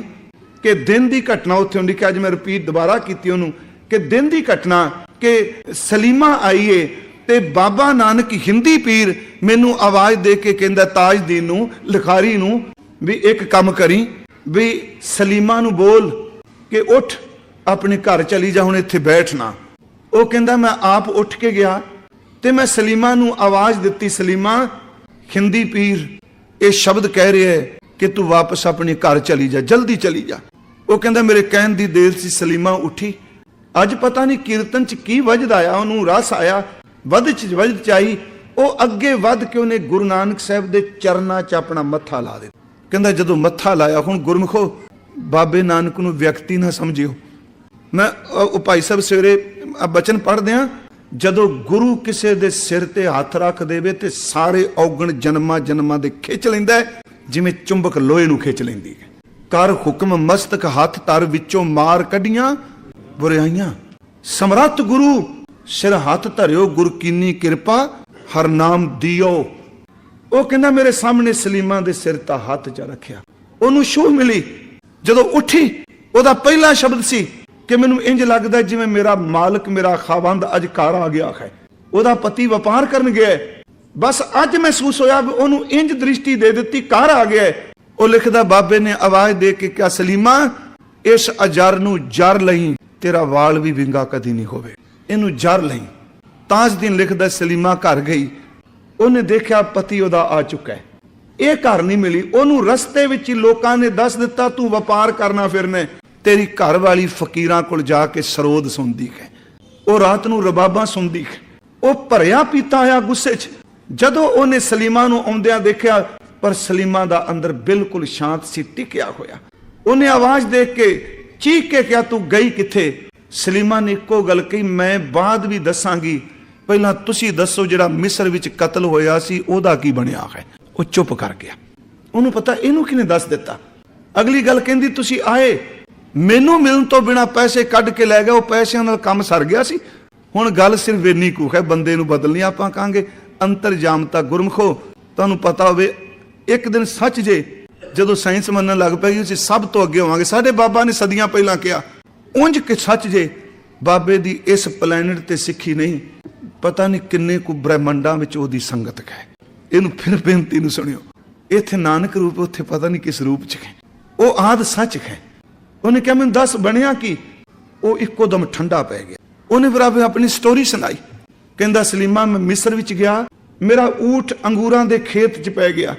ਕਿ ਦਿਨ ਦੀ ਘਟਨਾ ਉੱਥੇ ਹੁੰਦੀ ਕਿ ਅੱਜ ਮੈਂ ਰਿਪੀਟ ਦੁਬਾਰਾ ਕੀਤੀ ਉਹਨੂੰ, ਕਿ ਦਿਨ ਦੀ ਘਟਨਾ, ਕਿ ਸਲੀਮਾ ਆਈਏ ਤੇ ਬਾਬਾ ਨਾਨਕ ਹਿੰਦੀ ਪੀਰ ਮੈਨੂੰ ਆਵਾਜ਼ ਦੇ ਕੇ ਕਹਿੰਦਾ, ਤਾਜਦੀਨ ਨੂੰ, ਲਿਖਾਰੀ ਨੂੰ ਵੀ ਇੱਕ ਕੰਮ ਕਰੀ ਵੀ ਸਲੀਮਾ ਨੂੰ ਬੋਲ ਕਿ ਉੱਠ, ਆਪਣੇ ਘਰ ਚਲੀ ਜਾ, ਹੁਣ ਇੱਥੇ ਬੈਠਣਾ ਉਹ ਕਹਿੰਦਾ, ਮੈਂ ਆਪ ਉੱਠ ਕੇ ਗਿਆ ਤੇ ਮੈਂ ਸਲੀਮਾ ਨੂੰ ਆਵਾਜ਼ ਦਿੱਤੀ, ਸਲੀਮਾ, ਹਿੰਦੀ ਪੀਰ, ਇਹ ਸ਼ਬਦ ਕਹਿ ਰਿਹਾ ਹੈ ਕਿ ਤੂੰ ਵਾਪਸ ਆਪਣੇ ਘਰ ਚਲੀ ਜਾ, ਜਲਦੀ ਚਲੀ ਜਾ। ਉਹ ਕਹਿੰਦਾ, ਮੇਰੇ ਕਹਿਣ ਦੀ ਦੇਰ ਸੀ, ਸਲੀਮਾ ਉੱਠੀ। ਅੱਜ ਪਤਾ ਨਹੀਂ ਕੀਰਤਨ ਚ ਕੀ ਵਜਦ ਆਇਆ, ਉਹਨੂੰ ਰਸ ਆਇਆ, ਵੱਧ ਚ ਵਜਦ ਚ ਆਈ ਉਹ ਅੱਗੇ ਵੱਧ ਕੇ ਉਹਨੇ ਗੁਰੂ ਨਾਨਕ ਸਾਹਿਬ ਦੇ ਚਰਨਾਂ 'ਚ ਆਪਣਾ ਮੱਥਾ ਲਾ ਦਿੱਤਾ। ਕਹਿੰਦਾ ਜਦੋਂ ਮੱਥਾ ਲਾਇਆ, ਹੁਣ ਗੁਰਮਖੋ, ਬਾਬੇ ਨਾਨਕ ਨੂੰ ਵਿਅਕਤੀ ਨਾ ਸਮਝਿਓ। ਮੈਂ ਉਹ ਭਾਈ ਸਾਹਿਬ ਸਵੇਰੇ ਬਚਨ ਪੜ੍ਹਦੇ ਆ, ਜਦੋਂ ਗੁਰੂ ਕਿਸੇ ਦੇ ਸਿਰ ਤੇ ਹੱਥ ਰੱਖ ਦੇਵੇ ਤੇ ਸਾਰੇ ਔਗਣ ਜਨਮਾਂ ਜਨਮਾਂ ਦੇ ਖਿੱਚ ਲੈਂਦਾ ਜਿਵੇਂ ਚੁੰਬਕ ਲੋਹੇ ਨੂੰ ਖਿੱਚ ਲੈਂਦੀ ਹੈ। ਕਰ ਹੁਕਮ ਮਸਤਕ ਹੱਥ ਤਰ ਵਿੱਚੋਂ ਮਾਰ ਕੱਢੀਆਂ ਬੁਰਾਈਆਂ ਸਮਰੱਥ ਗੁਰੂ, ਸਿਰ ਹੱਥ ਧਰਿਓ, ਗੁਰ ਕੀਨੀ ਕਿਰਪਾ, ਹਰ ਨਾਮ ਦਿਓ। ਉਹ ਕਹਿੰਦਾ, ਮੇਰੇ ਸਾਹਮਣੇ ਸਲੀਮਾ ਦੇ ਸਿਰ ਤਾਂ ਹੱਥ ਚ ਰੱਖਿਆ। ਉਹਨੂੰ ਛੂਹ ਮਿਲੀ। ਜਦੋਂ ਉੱਠੀ, ਉਹਦਾ ਪਹਿਲਾ ਸ਼ਬਦ ਸੀ ਕਿ ਮੈਨੂੰ ਇੰਜ ਲੱਗਦਾ ਜਿਵੇਂ ਮੇਰਾ ਮਾਲਕ, ਮੇਰਾ ਖਾਵੰਦ ਅੱਜ ਘਰ ਆ ਗਿਆ ਹੈ। ਉਹਦਾ ਪਤੀ ਵਪਾਰ ਕਰਨ ਗਿਆ ਬਸ ਅੱਜ ਮਹਿਸੂਸ ਹੋਇਆ ਵੀ ਉਹਨੂੰ ਇੰਜ ਦ੍ਰਿਸ਼ਟੀ ਦੇ ਦਿੱਤੀ, ਘਰ ਆ ਗਿਆ ਉਹ ਲਿਖਦਾ, ਬਾਬੇ ਨੇ ਆਵਾਜ਼ ਦੇ ਕੇ ਕਿਹਾ, ਸਲੀਮਾ, ਇਸ ਅਜਰ ਨੂੰ ਜਰ ਲਈ, ਤੇਰਾ ਵਾਲ ਵੀ ਵਿੰਗਾ ਕਦੀ ਨਹੀਂ ਹੋਵੇ। ਇਹਨੂੰ ਜਰ ਲਈ। ਤਾਜ ਦਿਨ ਲਿਖਦਾ, ਸਲੀਮਾ ਘਰ ਗਈ। ਉਹਨੇ ਦੇਖਿਆ ਪਤੀ ਉਹਦਾ ਆ ਚੁੱਕਾ ਹੈ। ਇਹ ਘਰ ਨਹੀਂ ਮਿਲੀ। ਉਹਨੂੰ ਰਸਤੇ ਵਿੱਚ ਹੀ ਲੋਕਾਂ ਨੇ ਦੱਸ ਦਿੱਤਾ, ਤੂੰ ਵਪਾਰ ਕਰਨਾ ਫਿਰਨਾ ਹੈ। ਤੇਰੀ ਘਰ ਵਾਲੀ ਫਕੀਰਾਂ ਕੋਲ ਜਾ ਕੇ ਸਰੋਦ ਸੁਣਦੀ ਹੈ। ਉਹ ਰਾਤ ਨੂੰ ਰਬਾਬਾਂ ਸੁਣਦੀ ਹੈ। ਉਹ ਭਰਿਆ ਪੀਤਾ ਆਇਆ ਗੁੱਸੇ 'ਚ। ਜਦੋਂ ਉਹਨੇ ਸਲੀਮਾ ਨੂੰ ਆਉਂਦਿਆਂ ਦੇਖਿਆ, ਪਰ ਸਲੀਮਾ ਦਾ ਅੰਦਰ ਬਿਲਕੁਲ ਸ਼ਾਂਤ ਸੀ, ਟਿਕਿਆ ਹੋਇਆ। ਉਹਨੇ ਆਵਾਜ਼ ਦੇਖ ਕੇ ਚੀਖ ਕੇ ਕਿਹਾ, ਤੂੰ ਗਈ ਕਿੱਥੇ? ਸਲੀਮਾ ਨੇ ਇੱਕੋ ਗੱਲ ਕਹੀ, ਮੈਂ ਬਾਅਦ ਵੀ ਦੱਸਾਂਗੀ। ਪਹਿਲਾਂ ਤੁਸੀਂ ਦੱਸੋ ਜਿਹੜਾ ਮਿਸਰ ਵਿੱਚ ਕਤਲ ਹੋਇਆ ਸੀ, ਉਹਦਾ ਕੀ ਬਣਿਆ ਹੈ? ਉਹ ਚੁੱਪ ਕਰ ਗਿਆ। ਉਹਨੂੰ ਪਤਾ ਇਹਨੂੰ ਕਿਹਨੇ ਦੱਸ ਦਿੱਤਾ? ਅਗਲੀ ਗੱਲ ਕਹਿੰਦੀ, ਤੁਸੀਂ ਆਏ, ਮੈਨੂੰ ਮਿਲਣ ਤੋਂ ਬਿਨਾ ਪੈਸੇ ਕੱਢ ਕੇ ਲੈ ਗਿਆ ਉਹ ਪੈਸਿਆਂ ਨਾਲ ਕੰਮ ਸਰ ਗਿਆ ਸੀ। ਹੁਣ ਗੱਲ ਸਿਰਫ ਇੰਨੀ ਕੁ ਹੈ, ਬੰਦੇ ਨੂੰ ਬਦਲਣੀ ਆਪਾਂ ਕਹਾਂਗੇ। ਅੰਤਰਜਾਮਤਾ ਗੁਰਮਖੋ, ਤੁਹਾਨੂੰ ਪਤਾ ਹੋਵੇ, ਇੱਕ ਦਿਨ ਸੱਚ ਜੇ ਜਦੋਂ ਸਾਇੰਸ ਮੰਨਣ ਲੱਗ ਪਈ ਅਸੀਂ ਸਭ ਤੋਂ ਅੱਗੇ ਹੋਵਾਂਗੇ। ਸਾਡੇ ਬਾਬਾ ਨੇ ਸਦੀਆਂ ਪਹਿਲਾਂ ਕਿਹਾ, ਉਂਝ ਕਿ ਸੱਚ ਜੇ, ਬਾਬੇ ਦੀ ਇਸ ਪਲੈਨਟ ਤੇ ਸਿੱਖੀ ਨਹੀਂ ਪਤਾ ਨਹੀਂ ਕਿੰਨੇ ਕੁ ਬ੍ਰਹਿਮੰਡਾਂ ਵਿੱਚ ਉਹਦੀ ਸੰਗਤ ਹੈ ਇਹਨੂੰ ਫਿਰ ਬੇਨਤੀ ਨੂੰ ਸੁਣਿਓ, ਇੱਥੇ ਨਾਨਕ ਰੂਪ ਉੱਥੇ ਪਤਾ ਨਹੀਂ ਕਿਸ ਰੂਪ ਚ ਹੈ ਉਹ ਆਦ ਸੱਚ ਹੈ ਉਹਨੇ ਕਿਹਾ, ਮੈਨੂੰ ਦੱਸ ਬਣਿਆ ਕੀ? ਉਹ ਇੱਕੋ ਦਮ ਠੰਡਾ ਪੈ ਗਿਆ। ਉਹਨੇ ਫਿਰ ਆਪਣੀ ਸਟੋਰੀ ਸੁਣਾਈ। ਕਹਿੰਦਾ, ਸਲੀਮਾ, ਮੈਂ ਮਿਸਰ ਵਿੱਚ ਗਿਆ। ਮੇਰਾ ਊਠ ਅੰਗੂਰਾਂ ਦੇ ਖੇਤ 'ਚ ਪੈ ਗਿਆ।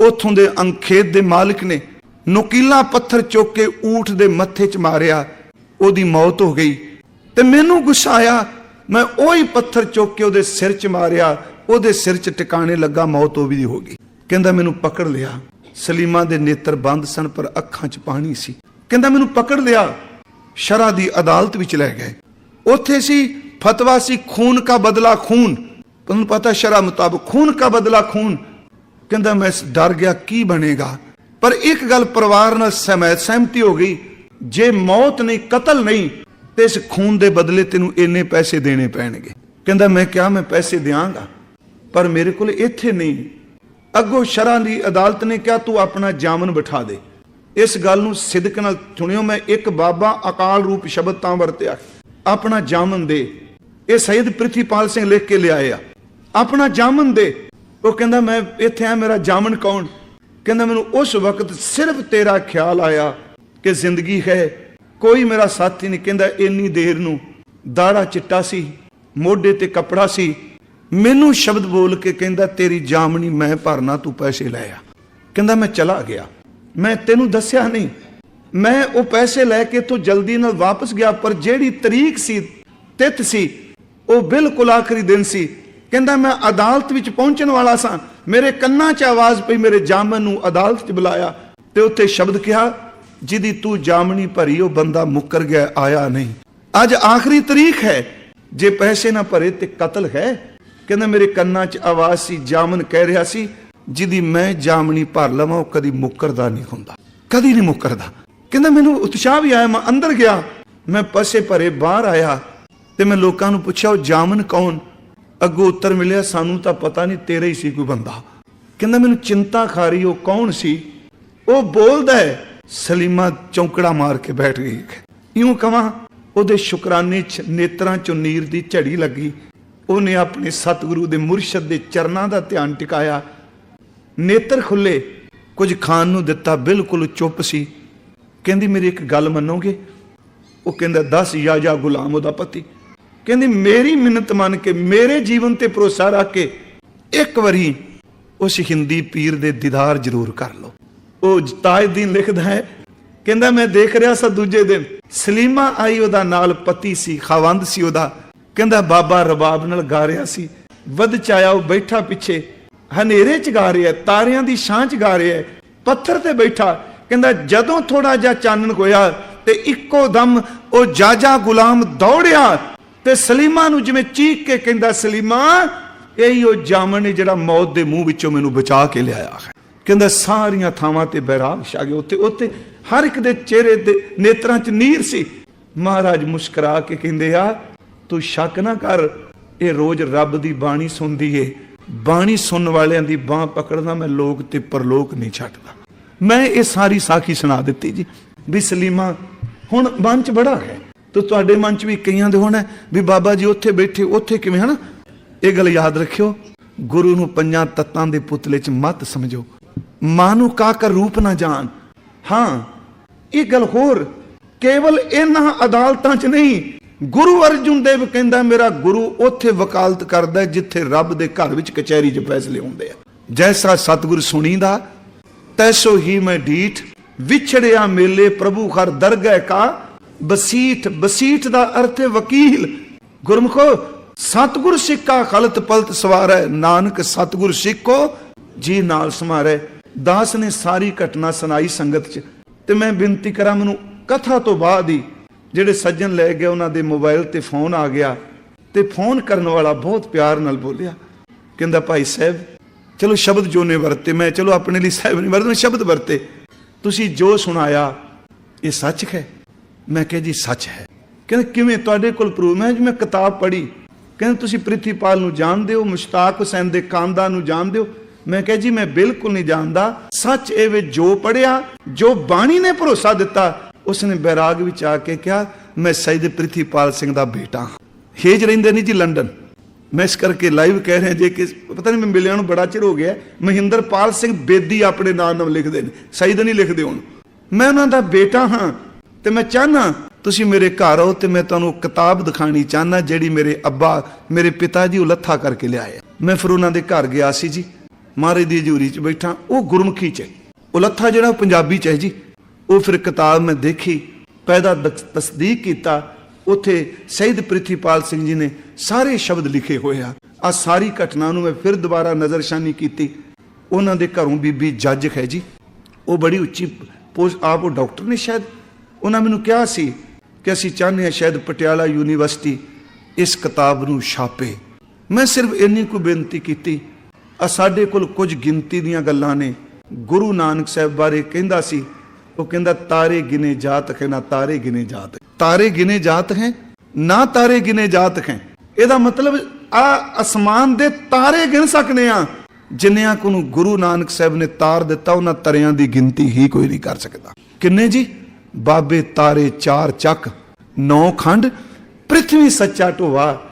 ਉਥੋਂ ਦੇ ਅੰਖੇਤ ਦੇ ਮਾਲਕ ਨੇ ਨੁਕੀਲਾ ਪੱਥਰ ਚੁੱਕ ਕੇ ਊਠ ਦੇ ਮੱਥੇ 'ਚ ਮਾਰਿਆ। ਉਹਦੀ ਮੌਤ ਹੋ ਗਈ। ਤੇ ਮੈਨੂੰ ਗੁੱਸਾ ਆਇਆ। ਮੈਂ ਉਹੀ ਪੱਥਰ ਚੁੱਕ ਕੇ ਉਹਦੇ ਸਿਰ 'ਚ ਮਾਰਿਆ, ਉਹਦੇ ਸਿਰ 'ਚ ਟਿਕਾਣੇ ਲੱਗਾ, ਮੌਤ ਉਹ ਵੀ ਹੋ ਗਈ। ਕਹਿੰਦਾ ਮੈਨੂੰ ਪਕੜ ਲਿਆ। ਸਲੀਮਾ ਦੇ ਨੇਤਰ ਬੰਦ ਸਨ, ਪਰ ਅੱਖਾਂ 'ਚ ਪਾਣੀ ਸੀ। ਕਹਿੰਦਾ ਮੈਨੂੰ ਪਕੜ ਲਿਆ। ਸ਼ਰਾ ਦੀ ਅਦਾਲਤ ਵਿੱਚ ਲੈ ਗਏ। ਉੱਥੇ ਸੀ, ਫਤਵਾ ਸੀ, ਖੂਨ ਕਾ ਬਦਲਾ ਖੂਨ। ਤੁਹਾਨੂੰ ਪਤਾ ਸ਼ਰਾ ਮੁਤਾਬਕ ਖੂਨ ਕਾ ਬਦਲਾ ਖੂਨ। ਕਹਿੰਦਾ ਮੈਂ ਡਰ ਗਿਆ, ਕੀ ਬਣੇਗਾ? ਪਰ ਇੱਕ ਗੱਲ ਪਰਿਵਾਰ ਨਾਲ ਸਹਿਮਤ ਸਹਿਮਤੀ ਹੋ ਗਈ। ਜੇ ਮੌਤ ਨਹੀਂ, ਕਤਲ ਨਹੀਂ ਤੇ ਇਸ ਖੂਨ ਦੇ ਬਦਲੇ ਤੈਨੂੰ ਇੰਨੇ ਪੈਸੇ ਦੇਣੇ ਪੈਣਗੇ। ਕਹਿੰਦਾ, ਮੈਂ ਕਿਹਾ, ਮੈਂ ਪੈਸੇ ਦਿਆਂਗਾ, ਪਰ ਮੇਰੇ ਕੋਲ ਇੱਥੇ ਨਹੀਂ। ਅੱਗੋਂ ਸ਼ਰਾਂ ਦੀ ਅਦਾਲਤ ਨੇ ਕਿਹਾ, ਤੂੰ ਆਪਣਾ ਜਾਮਨ ਬਿਠਾ ਦੇ। ਇਸ ਗੱਲ ਨੂੰ ਸਿਦਕ ਨਾਲ ਸੁਣਿਓ, ਮੈਂ ਇੱਕ ਬਾਬਾ ਅਕਾਲ ਰੂਪ ਸ਼ਬਦ ਤਾਂ ਵਰਤਿਆ। ਆਪਣਾ ਜਾਮਨ ਦੇ। ਇਹ ਸੈਦ ਪ੍ਰਿਥੀਪਾਲ ਸਿੰਘ ਲਿਖ ਕੇ ਲਿਆਏ ਆ। ਆਪਣਾ ਜਾਮਨ ਦੇ। ਉਹ ਕਹਿੰਦਾ, ਮੈਂ ਇੱਥੇ ਆ, ਮੇਰਾ ਜਾਮਨ ਕੌਣ? ਕਹਿੰਦਾ, ਮੈਨੂੰ ਉਸ ਵਕਤ ਸਿਰਫ ਤੇਰਾ ਖਿਆਲ ਆਇਆ ਕਿ ਜ਼ਿੰਦਗੀ ਹੈ ਕੋਈ ਮੇਰਾ ਸਾਥੀ ਨਹੀਂ ਕਹਿੰਦਾ ਇੰਨੀ ਦੇਰ ਨੂੰ। ਦਾੜਾ ਚਿੱਟਾ ਸੀ, ਮੋਢੇ ਤੇ ਕੱਪੜਾ ਸੀ। ਮੈਨੂੰ ਸ਼ਬਦ ਬੋਲ ਕੇ ਕਹਿੰਦਾ, ਤੇਰੀ ਜਾਮਣੀ ਮੈਂ ਭਰਨਾ, ਤੂੰ ਪੈਸੇ ਲੈ ਆ। ਕਹਿੰਦਾ, ਮੈਂ ਚਲਾ ਗਿਆ। ਮੈਂ ਤੈਨੂੰ ਦੱਸਿਆ ਨਹੀਂ। ਮੈਂ ਉਹ ਪੈਸੇ ਲੈ ਕੇ ਤੋਂ ਜਲਦੀ ਨਾਲ ਵਾਪਸ ਗਿਆ, ਪਰ ਜਿਹੜੀ ਤਰੀਕ ਸੀ, ਤਿਥ ਸੀ, ਉਹ ਬਿਲਕੁਲ ਆਖਰੀ ਦਿਨ ਸੀ। ਕਹਿੰਦਾ, ਮੈਂ ਅਦਾਲਤ ਵਿੱਚ ਪਹੁੰਚਣ ਵਾਲਾ ਸਾਂ। ਮੇਰੇ ਕੰਨਾਂ 'ਚ ਆਵਾਜ਼ ਪਈ, ਮੇਰੇ ਜਾਮਨ ਨੂੰ ਅਦਾਲਤ 'ਚ ਬੁਲਾਇਆ ਤੇ ਉੱਥੇ ਸ਼ਬਦ ਕਿਹਾ ਜਿਹਦੀ ਤੂੰ ਜਾਮਣੀ ਭਰੀ, ਉਹ ਬੰਦਾ ਮੁੱਕਰ ਗਿਆ, ਆਇਆ ਨਹੀਂ। ਅੱਜ ਆਖਰੀ ਤਰੀਕ ਹੈ। ਜੇ ਪੈਸੇ ਨਾ ਭਰੇ ਤੇ ਕਤਲ ਹੈ। ਕਹਿੰਦਾ, ਮੇਰੇ ਕੰਨਾਂ 'ਚ ਆਵਾਜ਼ ਸੀ, ਜਾਮਨ ਕਹਿ ਰਿਹਾ ਸੀ, ਜਿਹਦੀ ਮੈਂ ਜਾਮਣੀ ਭਰ ਲਵਾਂ, ਉਹ ਕਦੀ ਮੁੱਕਰਦਾ ਨਹੀਂ ਹੁੰਦਾ। ਕਦੀ ਨਹੀਂ ਮੁੱਕਰਦਾ। ਕਹਿੰਦਾ, ਮੈਨੂੰ ਉਤਸ਼ਾਹ ਵੀ ਆਇਆ, ਮੈਂ ਅੰਦਰ ਗਿਆ। ਮੈਂ ਪਸੇ ਭਰੇ ਬਾਹਰ ਆਇਆ ਤੇ ਮੈਂ ਲੋਕਾਂ ਨੂੰ ਪੁੱਛਿਆ, ਉਹ ਜਾਮਨ ਕੌਣ? ਅੱਗੋਂ ਉੱਤਰ ਮਿਲਿਆ, ਸਾਨੂੰ ਤਾਂ ਪਤਾ ਨਹੀਂ, ਤੇਰੇ ਹੀ ਸੀ ਕੋਈ ਬੰਦਾ। ਕਹਿੰਦਾ, ਮੈਨੂੰ ਚਿੰਤਾ ਖਾ ਰਹੀ, ਉਹ ਕੌਣ ਸੀ? ਉਹ ਬੋਲਦਾ ਹੈ। ਸਲੀਮਾ ਚੌਂਕੜਾ ਮਾਰ ਕੇ ਬੈਠ ਗਈ। ਇਉਂ ਕਵਾਂ, ਉਹਦੇ ਸ਼ੁਕਰਾਨੇ ਚ ਨੇਤਰਾਂ ਚੋਂ ਨੀਰ ਦੀ ਝੜੀ ਲੱਗੀ। ਉਹਨੇ ਆਪਣੇ ਸਤਿਗੁਰੂ ਦੇ ਮੁਰਸ਼ਦ ਦੇ ਚਰਨਾਂ ਦਾ ਧਿਆਨ ਟਿਕਾਇਆ। ਨੇਤਰ ਖੁੱਲੇ। ਕੁਝ ਖਾਣ ਨੂੰ ਦਿੱਤਾ, ਬਿਲਕੁਲ ਚੁੱਪ ਸੀ। ਕਹਿੰਦੀ, ਮੇਰੀ ਇੱਕ ਗੱਲ ਮੰਨੋਗੇ? ਉਹ ਕਹਿੰਦਾ, ਦੱਸ ਯਾ ਜਾ ਗੁਲਾਮ ਉਹਦਾ ਪਤੀ। ਕਹਿੰਦੀ, ਮੇਰੀ ਮਿੰਨਤ ਮੰਨ ਕੇ, ਮੇਰੇ ਜੀਵਨ ਤੇ ਭਰੋਸਾ ਰੱਖ ਕੇ ਇੱਕ ਵਾਰੀ ਉਸ ਹਿੰਦੀ ਪੀਰ ਦੇ ਦੀਦਾਰ ਜ਼ਰੂਰ ਕਰ ਲਓ। ਉਹ ਤਾਜਦੀਨ ਲਿਖਦਾ ਹੈ। ਕਹਿੰਦਾ, ਮੈਂ ਦੇਖ ਰਿਹਾ ਸਾਂ ਦੂਜੇ ਦਿਨ। ਸਲੀਮਾ ਆਈ ਉਹਦਾ ਨਾਲ, ਪਤੀ ਸੀ, ਖਾਵੰਦ ਸੀ ਉਹਦਾ। ਕਹਿੰਦਾ, ਬਾਬਾ ਰਬਾਬ ਨਾਲ ਗਾ ਰਿਹਾ ਸੀ। ਵੱਧ ਚਾਇਆ ਉਹ ਬੈਠਾ ਪਿੱਛੇ। ਹਨੇਰੇ ਚ ਗਾ ਰਿਹਾ ਤਾਰਿਆਂ ਦੀ ਛਾਂ ਚ ਗਾ ਰਿਹਾ ਪੱਥਰ ਤੇ ਬੈਠਾ। ਕਹਿੰਦਾ, ਜਦੋਂ ਥੋੜਾ ਜਿਹਾ ਚਾਨਣ ਹੋਇਆ ਤੇ ਇੱਕੋ ਦਮ ਉਹ ਜਾਜਾ ਗੁਲਾਮ ਦੌੜਿਆ ਤੇ ਸਲੀਮਾ ਨੂੰ ਜਿਵੇਂ ਚੀਕ ਕੇ ਕਹਿੰਦਾ, ਸਲੀਮਾ, ਇਹੀ ਉਹ ਜਾਮਣ ਨੇ ਜਿਹੜਾ ਮੌਤ ਦੇ ਮੂੰਹ ਵਿੱਚੋਂ ਮੈਨੂੰ ਬਚਾ ਕੇ ਲਿਆਇਆ ਹੈ। ਕਹਿੰਦਾ ਸਾਰੀਆਂ ਥਾਵਾਂ ਤੇ ਬੈਰਾਗ ਛਾ ਗਏ ਉੱਥੇ ਉੱਥੇ ਹਰ ਇੱਕ ਦੇ ਚਿਹਰੇ ਦੇ ਨੇਤਰਾਂ 'ਚ ਨੀਰ ਸੀ। ਮਹਾਰਾਜ ਮੁਸਕਰਾ ਕੇ ਕਹਿੰਦੇ ਆ, ਤੂੰ ਸ਼ੱਕ ਨਾ ਕਰ, ਇਹ ਰੋਜ਼ ਰੱਬ ਦੀ ਬਾਣੀ ਸੁਣਦੀ ਏ। ਬਾਣੀ ਸੁਣਨ ਵਾਲਿਆਂ ਦੀ ਬਾਹ ਪਕੜਨਾ ਮੈਂ ਲੋਕ ਤੇ ਪਰਲੋਕ ਨਹੀਂ ਛੱਡਦਾ। ਮੈਂ ਇਹ ਸਾਰੀ ਸਾਖੀ ਸੁਣਾ ਦਿੱਤੀ ਜੀ। ਵੀ ਸਲੀਮਾ, ਹੁਣ ਮਨ 'ਚ ਬੜਾ ਹੈ। ਤੇ ਤੁਹਾਡੇ ਮਨ 'ਚ ਵੀ ਕਈਆਂ ਦੇ ਹੋਣਾ ਵੀ ਬਾਬਾ ਜੀ ਉੱਥੇ ਬੈਠੇ, ਉੱਥੇ ਕਿਵੇਂ ਹਨਾ? ਇਹ ਗੱਲ ਯਾਦ ਰੱਖਿਓ। ਗੁਰੂ ਨੂੰ ਪੰਜਾਂ ਤੱਤਾਂ ਦੇ ਪੁਤਲੇ 'ਚ ਮਤ ਸਮਝੋ। ਮਾਨੂ ਕਾ ਕਰ ਰੂਪ ਨਾ ਜਾਣ। ਹਾਂ, ਇਹ ਗੱਲ ਹੋਰ, ਕੇਵਲ ਇਹਨਾਂ ਅਦਾਲਤਾਂ 'ਚ ਨਹੀਂ, ਗੁਰੂ ਅਰਜੁਨ ਦੇਵ ਕਹਿੰਦਾ, ਮੇਰਾ ਗੁਰੂ ਉੱਥੇ ਵਕਾਲਤ ਕਰਦਾ ਜਿੱਥੇ ਰੱਬ ਦੇ ਘਰ ਵਿੱਚ ਕਚਹਿਰੀ 'ਚ ਫੈਸਲੇ ਹੁੰਦੇ ਆ। ਜੈਸਾ ਸਤਿਗੁਰ ਸੁਣੀਦਾ, ਤੈਸੋ ਹੀ ਮੈਂ ਢੀਠ, ਵਿਛੜਿਆ ਮੇਲੇ ਪ੍ਰਭੂ ਹਰ ਦਰਗਹਿ ਕਾ। ਬਸੀਠ ਬਸੀਠ ਦਾ ਅਰਥ ਹੈ ਵਕੀਲ। ਗੁਰਮੁਖੋ, ਸਤਿਗੁਰ ਸਿੱਖਾ ਖਲਤ ਪਲਤ ਸਵਾਰੈ, ਨਾਨਕ ਸਤਿਗੁਰ ਸਿੱਖੋ ਜੀ ਨਾਲ ਸਮਾਰੈ। ਦਾਸ ਨੇ ਸਾਰੀ ਘਟਨਾ ਸੁਣਾਈ ਸੰਗਤ 'ਚ। ਤੇ ਮੈਂ ਬੇਨਤੀ ਕਰਾਂ, ਮੈਨੂੰ ਕਥਾ ਤੋਂ ਬਾਅਦ ਹੀ ਜਿਹੜੇ ਸੱਜਣ ਲੈ ਗਏ, ਉਹਨਾਂ ਦੇ ਮੋਬਾਈਲ ਤੇ ਫੋਨ ਆ ਗਿਆ ਤੇ ਫੋਨ ਕਰਨ ਵਾਲਾ ਬਹੁਤ ਪਿਆਰ ਨਾਲ ਬੋਲਿਆ। ਕਹਿੰਦਾ, ਭਾਈ ਸਾਹਿਬ, ਚਲੋ ਸ਼ਬਦ ਜੋ ਨੇ ਵਰਤੇ, ਮੈਂ ਚਲੋ ਆਪਣੇ ਲਈ ਸਾਹਿਬ ਨੇ ਵਰਤੇ ਮੈਂ ਸ਼ਬਦ ਵਰਤੇ। ਤੁਸੀਂ ਜੋ ਸੁਣਾਇਆ, ਇਹ ਸੱਚ ਹੈ? ਮੈਂ ਕਿਹਾ, ਜੀ, ਸੱਚ ਹੈ। ਕਹਿੰਦੇ, ਕਿਵੇਂ? ਤੁਹਾਡੇ ਕੋਲ ਪ੍ਰੂਫ ਮੈਂ ਜੀ ਮੈਂ ਕਿਤਾਬ ਪੜ੍ਹੀ। ਕਹਿੰਦੇ, ਤੁਸੀਂ ਪ੍ਰਿਥੀਪਾਲ ਨੂੰ ਜਾਣਦੇ ਹੋ, ਮੁਸ਼ਤਾਕ ਹੁਸੈਨ ਦੇ ਕਾਂਦਾ ਨੂੰ ਜਾਣਦੇ ਹੋ? ਮੈਂ ਕਿਹਾ ਜੀ, ਮੈਂ ਬਿਲਕੁਲ ਨਹੀਂ ਜਾਣਦਾ। ਸੱਚ ਇਹ ਵੇ ਜੋ ਪੜਿਆ ਜੋ ਬਾਣੀ ਨੇ ਭਰੋਸਾ ਦਿੱਤਾ, ਉਸਨੇ ਬੈਰਾਗ ਵਿੱਚ ਆ ਕੇ ਕਿਹਾ, ਮੈਂ ਸੈਦ ਪ੍ਰਿਥੀਪਾਲ ਸਿੰਘ ਦਾ ਬੇਟਾ ਹਾਂ। ਹੇਜ ਰਹਿੰਦੇ ਨਹੀਂ ਜੀ ਲੰਡਨ। ਮੈਂ ਇਸ ਕਰਕੇ ਲਾਈਵ ਕਹਿ ਰਿਹਾ ਜੇ ਕਿ ਪਤਾ ਨਹੀਂ, ਮੈਂ ਮਿਲਿਆ ਨੂੰ ਬੜਾ ਚਿਰ ਹੋ ਗਿਆ। ਮਹਿੰਦਰਪਾਲ ਸਿੰਘ ਬੇਦੀ ਆਪਣੇ ਨਾਮ ਨਾਲ ਲਿਖਦੇ ਨੇ। ਸੈਦ ਨਹੀਂ ਲਿਖਦੇ ਹੁਣ। ਮੈਂ ਉਹਨਾਂ ਦਾ ਬੇਟਾ ਹਾਂ ਤੇ ਮੈਂ ਚਾਹਨਾ ਤੁਸੀਂ ਮੇਰੇ ਘਰ ਆਓ ਤੇ ਮੈਂ ਤੁਹਾਨੂੰ ਕਿਤਾਬ ਦਿਖਾਣੀ ਚਾਹਨਾ ਜਿਹੜੀ ਮੇਰੇ ਅੱਬਾ, ਮੇਰੇ ਪਿਤਾ ਜੀ ਉਹ ਲੱਥਾ ਕਰਕੇ ਲਿਆਏ ਮੈਂ ਫਿਰ ਉਹਨਾਂ ਦੇ ਘਰ ਗਿਆ ਸੀ ਜੀ। ਮਹਾਰਾਜ ਦੀ ਹਜ਼ੂਰੀ 'ਚ ਬੈਠਾ, ਉਹ ਗੁਰਮੁਖੀ 'ਚ ਹੈ। ਉਹ ਜਿਹੜਾ ਉਹ ਪੰਜਾਬੀ 'ਚ ਹੈ ਜੀ। ਉਹ ਫਿਰ ਕਿਤਾਬ ਮੈਂ ਦੇਖੀ, ਪੈਦਾ ਤਸਦੀਕ ਕੀਤਾ। ਉੱਥੇ ਸ਼ਹੀਦ ਪ੍ਰਿਥੀਪਾਲ ਸਿੰਘ ਜੀ ਨੇ ਸਾਰੇ ਸ਼ਬਦ ਲਿਖੇ ਹੋਏ ਆ। ਆ ਸਾਰੀ ਘਟਨਾ ਨੂੰ ਮੈਂ ਫਿਰ ਦੁਬਾਰਾ ਨਜ਼ਰਸ਼ਾਨੀ ਕੀਤੀ। ਉਹਨਾਂ ਦੇ ਘਰੋਂ ਬੀਬੀ ਜੱਜ ਹੈ ਜੀ। ਉਹ ਬੜੀ ਉੱਚੀ ਪੋਸਟ ਆਪ ਉਹ ਡਾਕਟਰ ਨੇ ਸ਼ਾਇਦ। ਉਹਨਾਂ ਮੈਨੂੰ ਕਿਹਾ ਸੀ ਕਿ ਅਸੀਂ ਚਾਹੁੰਦੇ ਹਾਂ ਸ਼ਾਇਦ ਪਟਿਆਲਾ ਯੂਨੀਵਰਸਿਟੀ ਇਸ ਕਿਤਾਬ ਨੂੰ ਛਾਪੇ। ਮੈਂ ਸਿਰਫ ਇੰਨੀ ਕੁ ਬੇਨਤੀ ਕੀਤੀ ਆ ਸਾਡੇ ਕੋਲ ਕੁਝ ਗਿਣਤੀ ਦੀਆਂ ਗੱਲਾਂ ਨੇ। ਗੁਰੂ ਨਾਨਕ ਸਾਹਿਬ ਬਾਰੇ ਕਹਿੰਦਾ ਸੀ, ਉਹ ਕਹਿੰਦਾ, ਤਾਰੇ ਗਿਨੇ ਜਾਤ ਹੈ, ਨਾ ਤਾਰੇ ਗਿਨੇ ਜਾਤ ਹੈ। ਤਾਰੇ ਗਿਨੇ ਜਾਤ ਹੈ, ਨਾ ਤਾਰੇ ਗਿਨੇ ਜਾਤ ਹੈ। ਇਹਦਾ ਮਤਲਬ ਆ ਅਸਮਾਨ ਦੇ ਤਾਰੇ ਗਿਣ ਸਕਨੇ ਆ। ਜਿੰਨਿਆਂ ਕੋ ਨੂੰ ਗੁਰੂ ਨਾਨਕ ਸਾਹਿਬ ਨੇ ਤਾਰ ਦਿੱਤਾ, ਉਹਨਾਂ ਤਰਿਆਂ ਦੀ ਗਿਣਤੀ ਹੀ ਕੋਈ ਨਹੀਂ ਕਰ ਸਕਦਾ। ਕਿੰਨੇ ਜੀ? ਬਾਬੇ ਤਾਰੇ ਚਾਰ ਚੱਕ, ਨੌ ਖੰਡ ਪ੍ਰithvi ਸੱਚਾ ਢੋਵਾ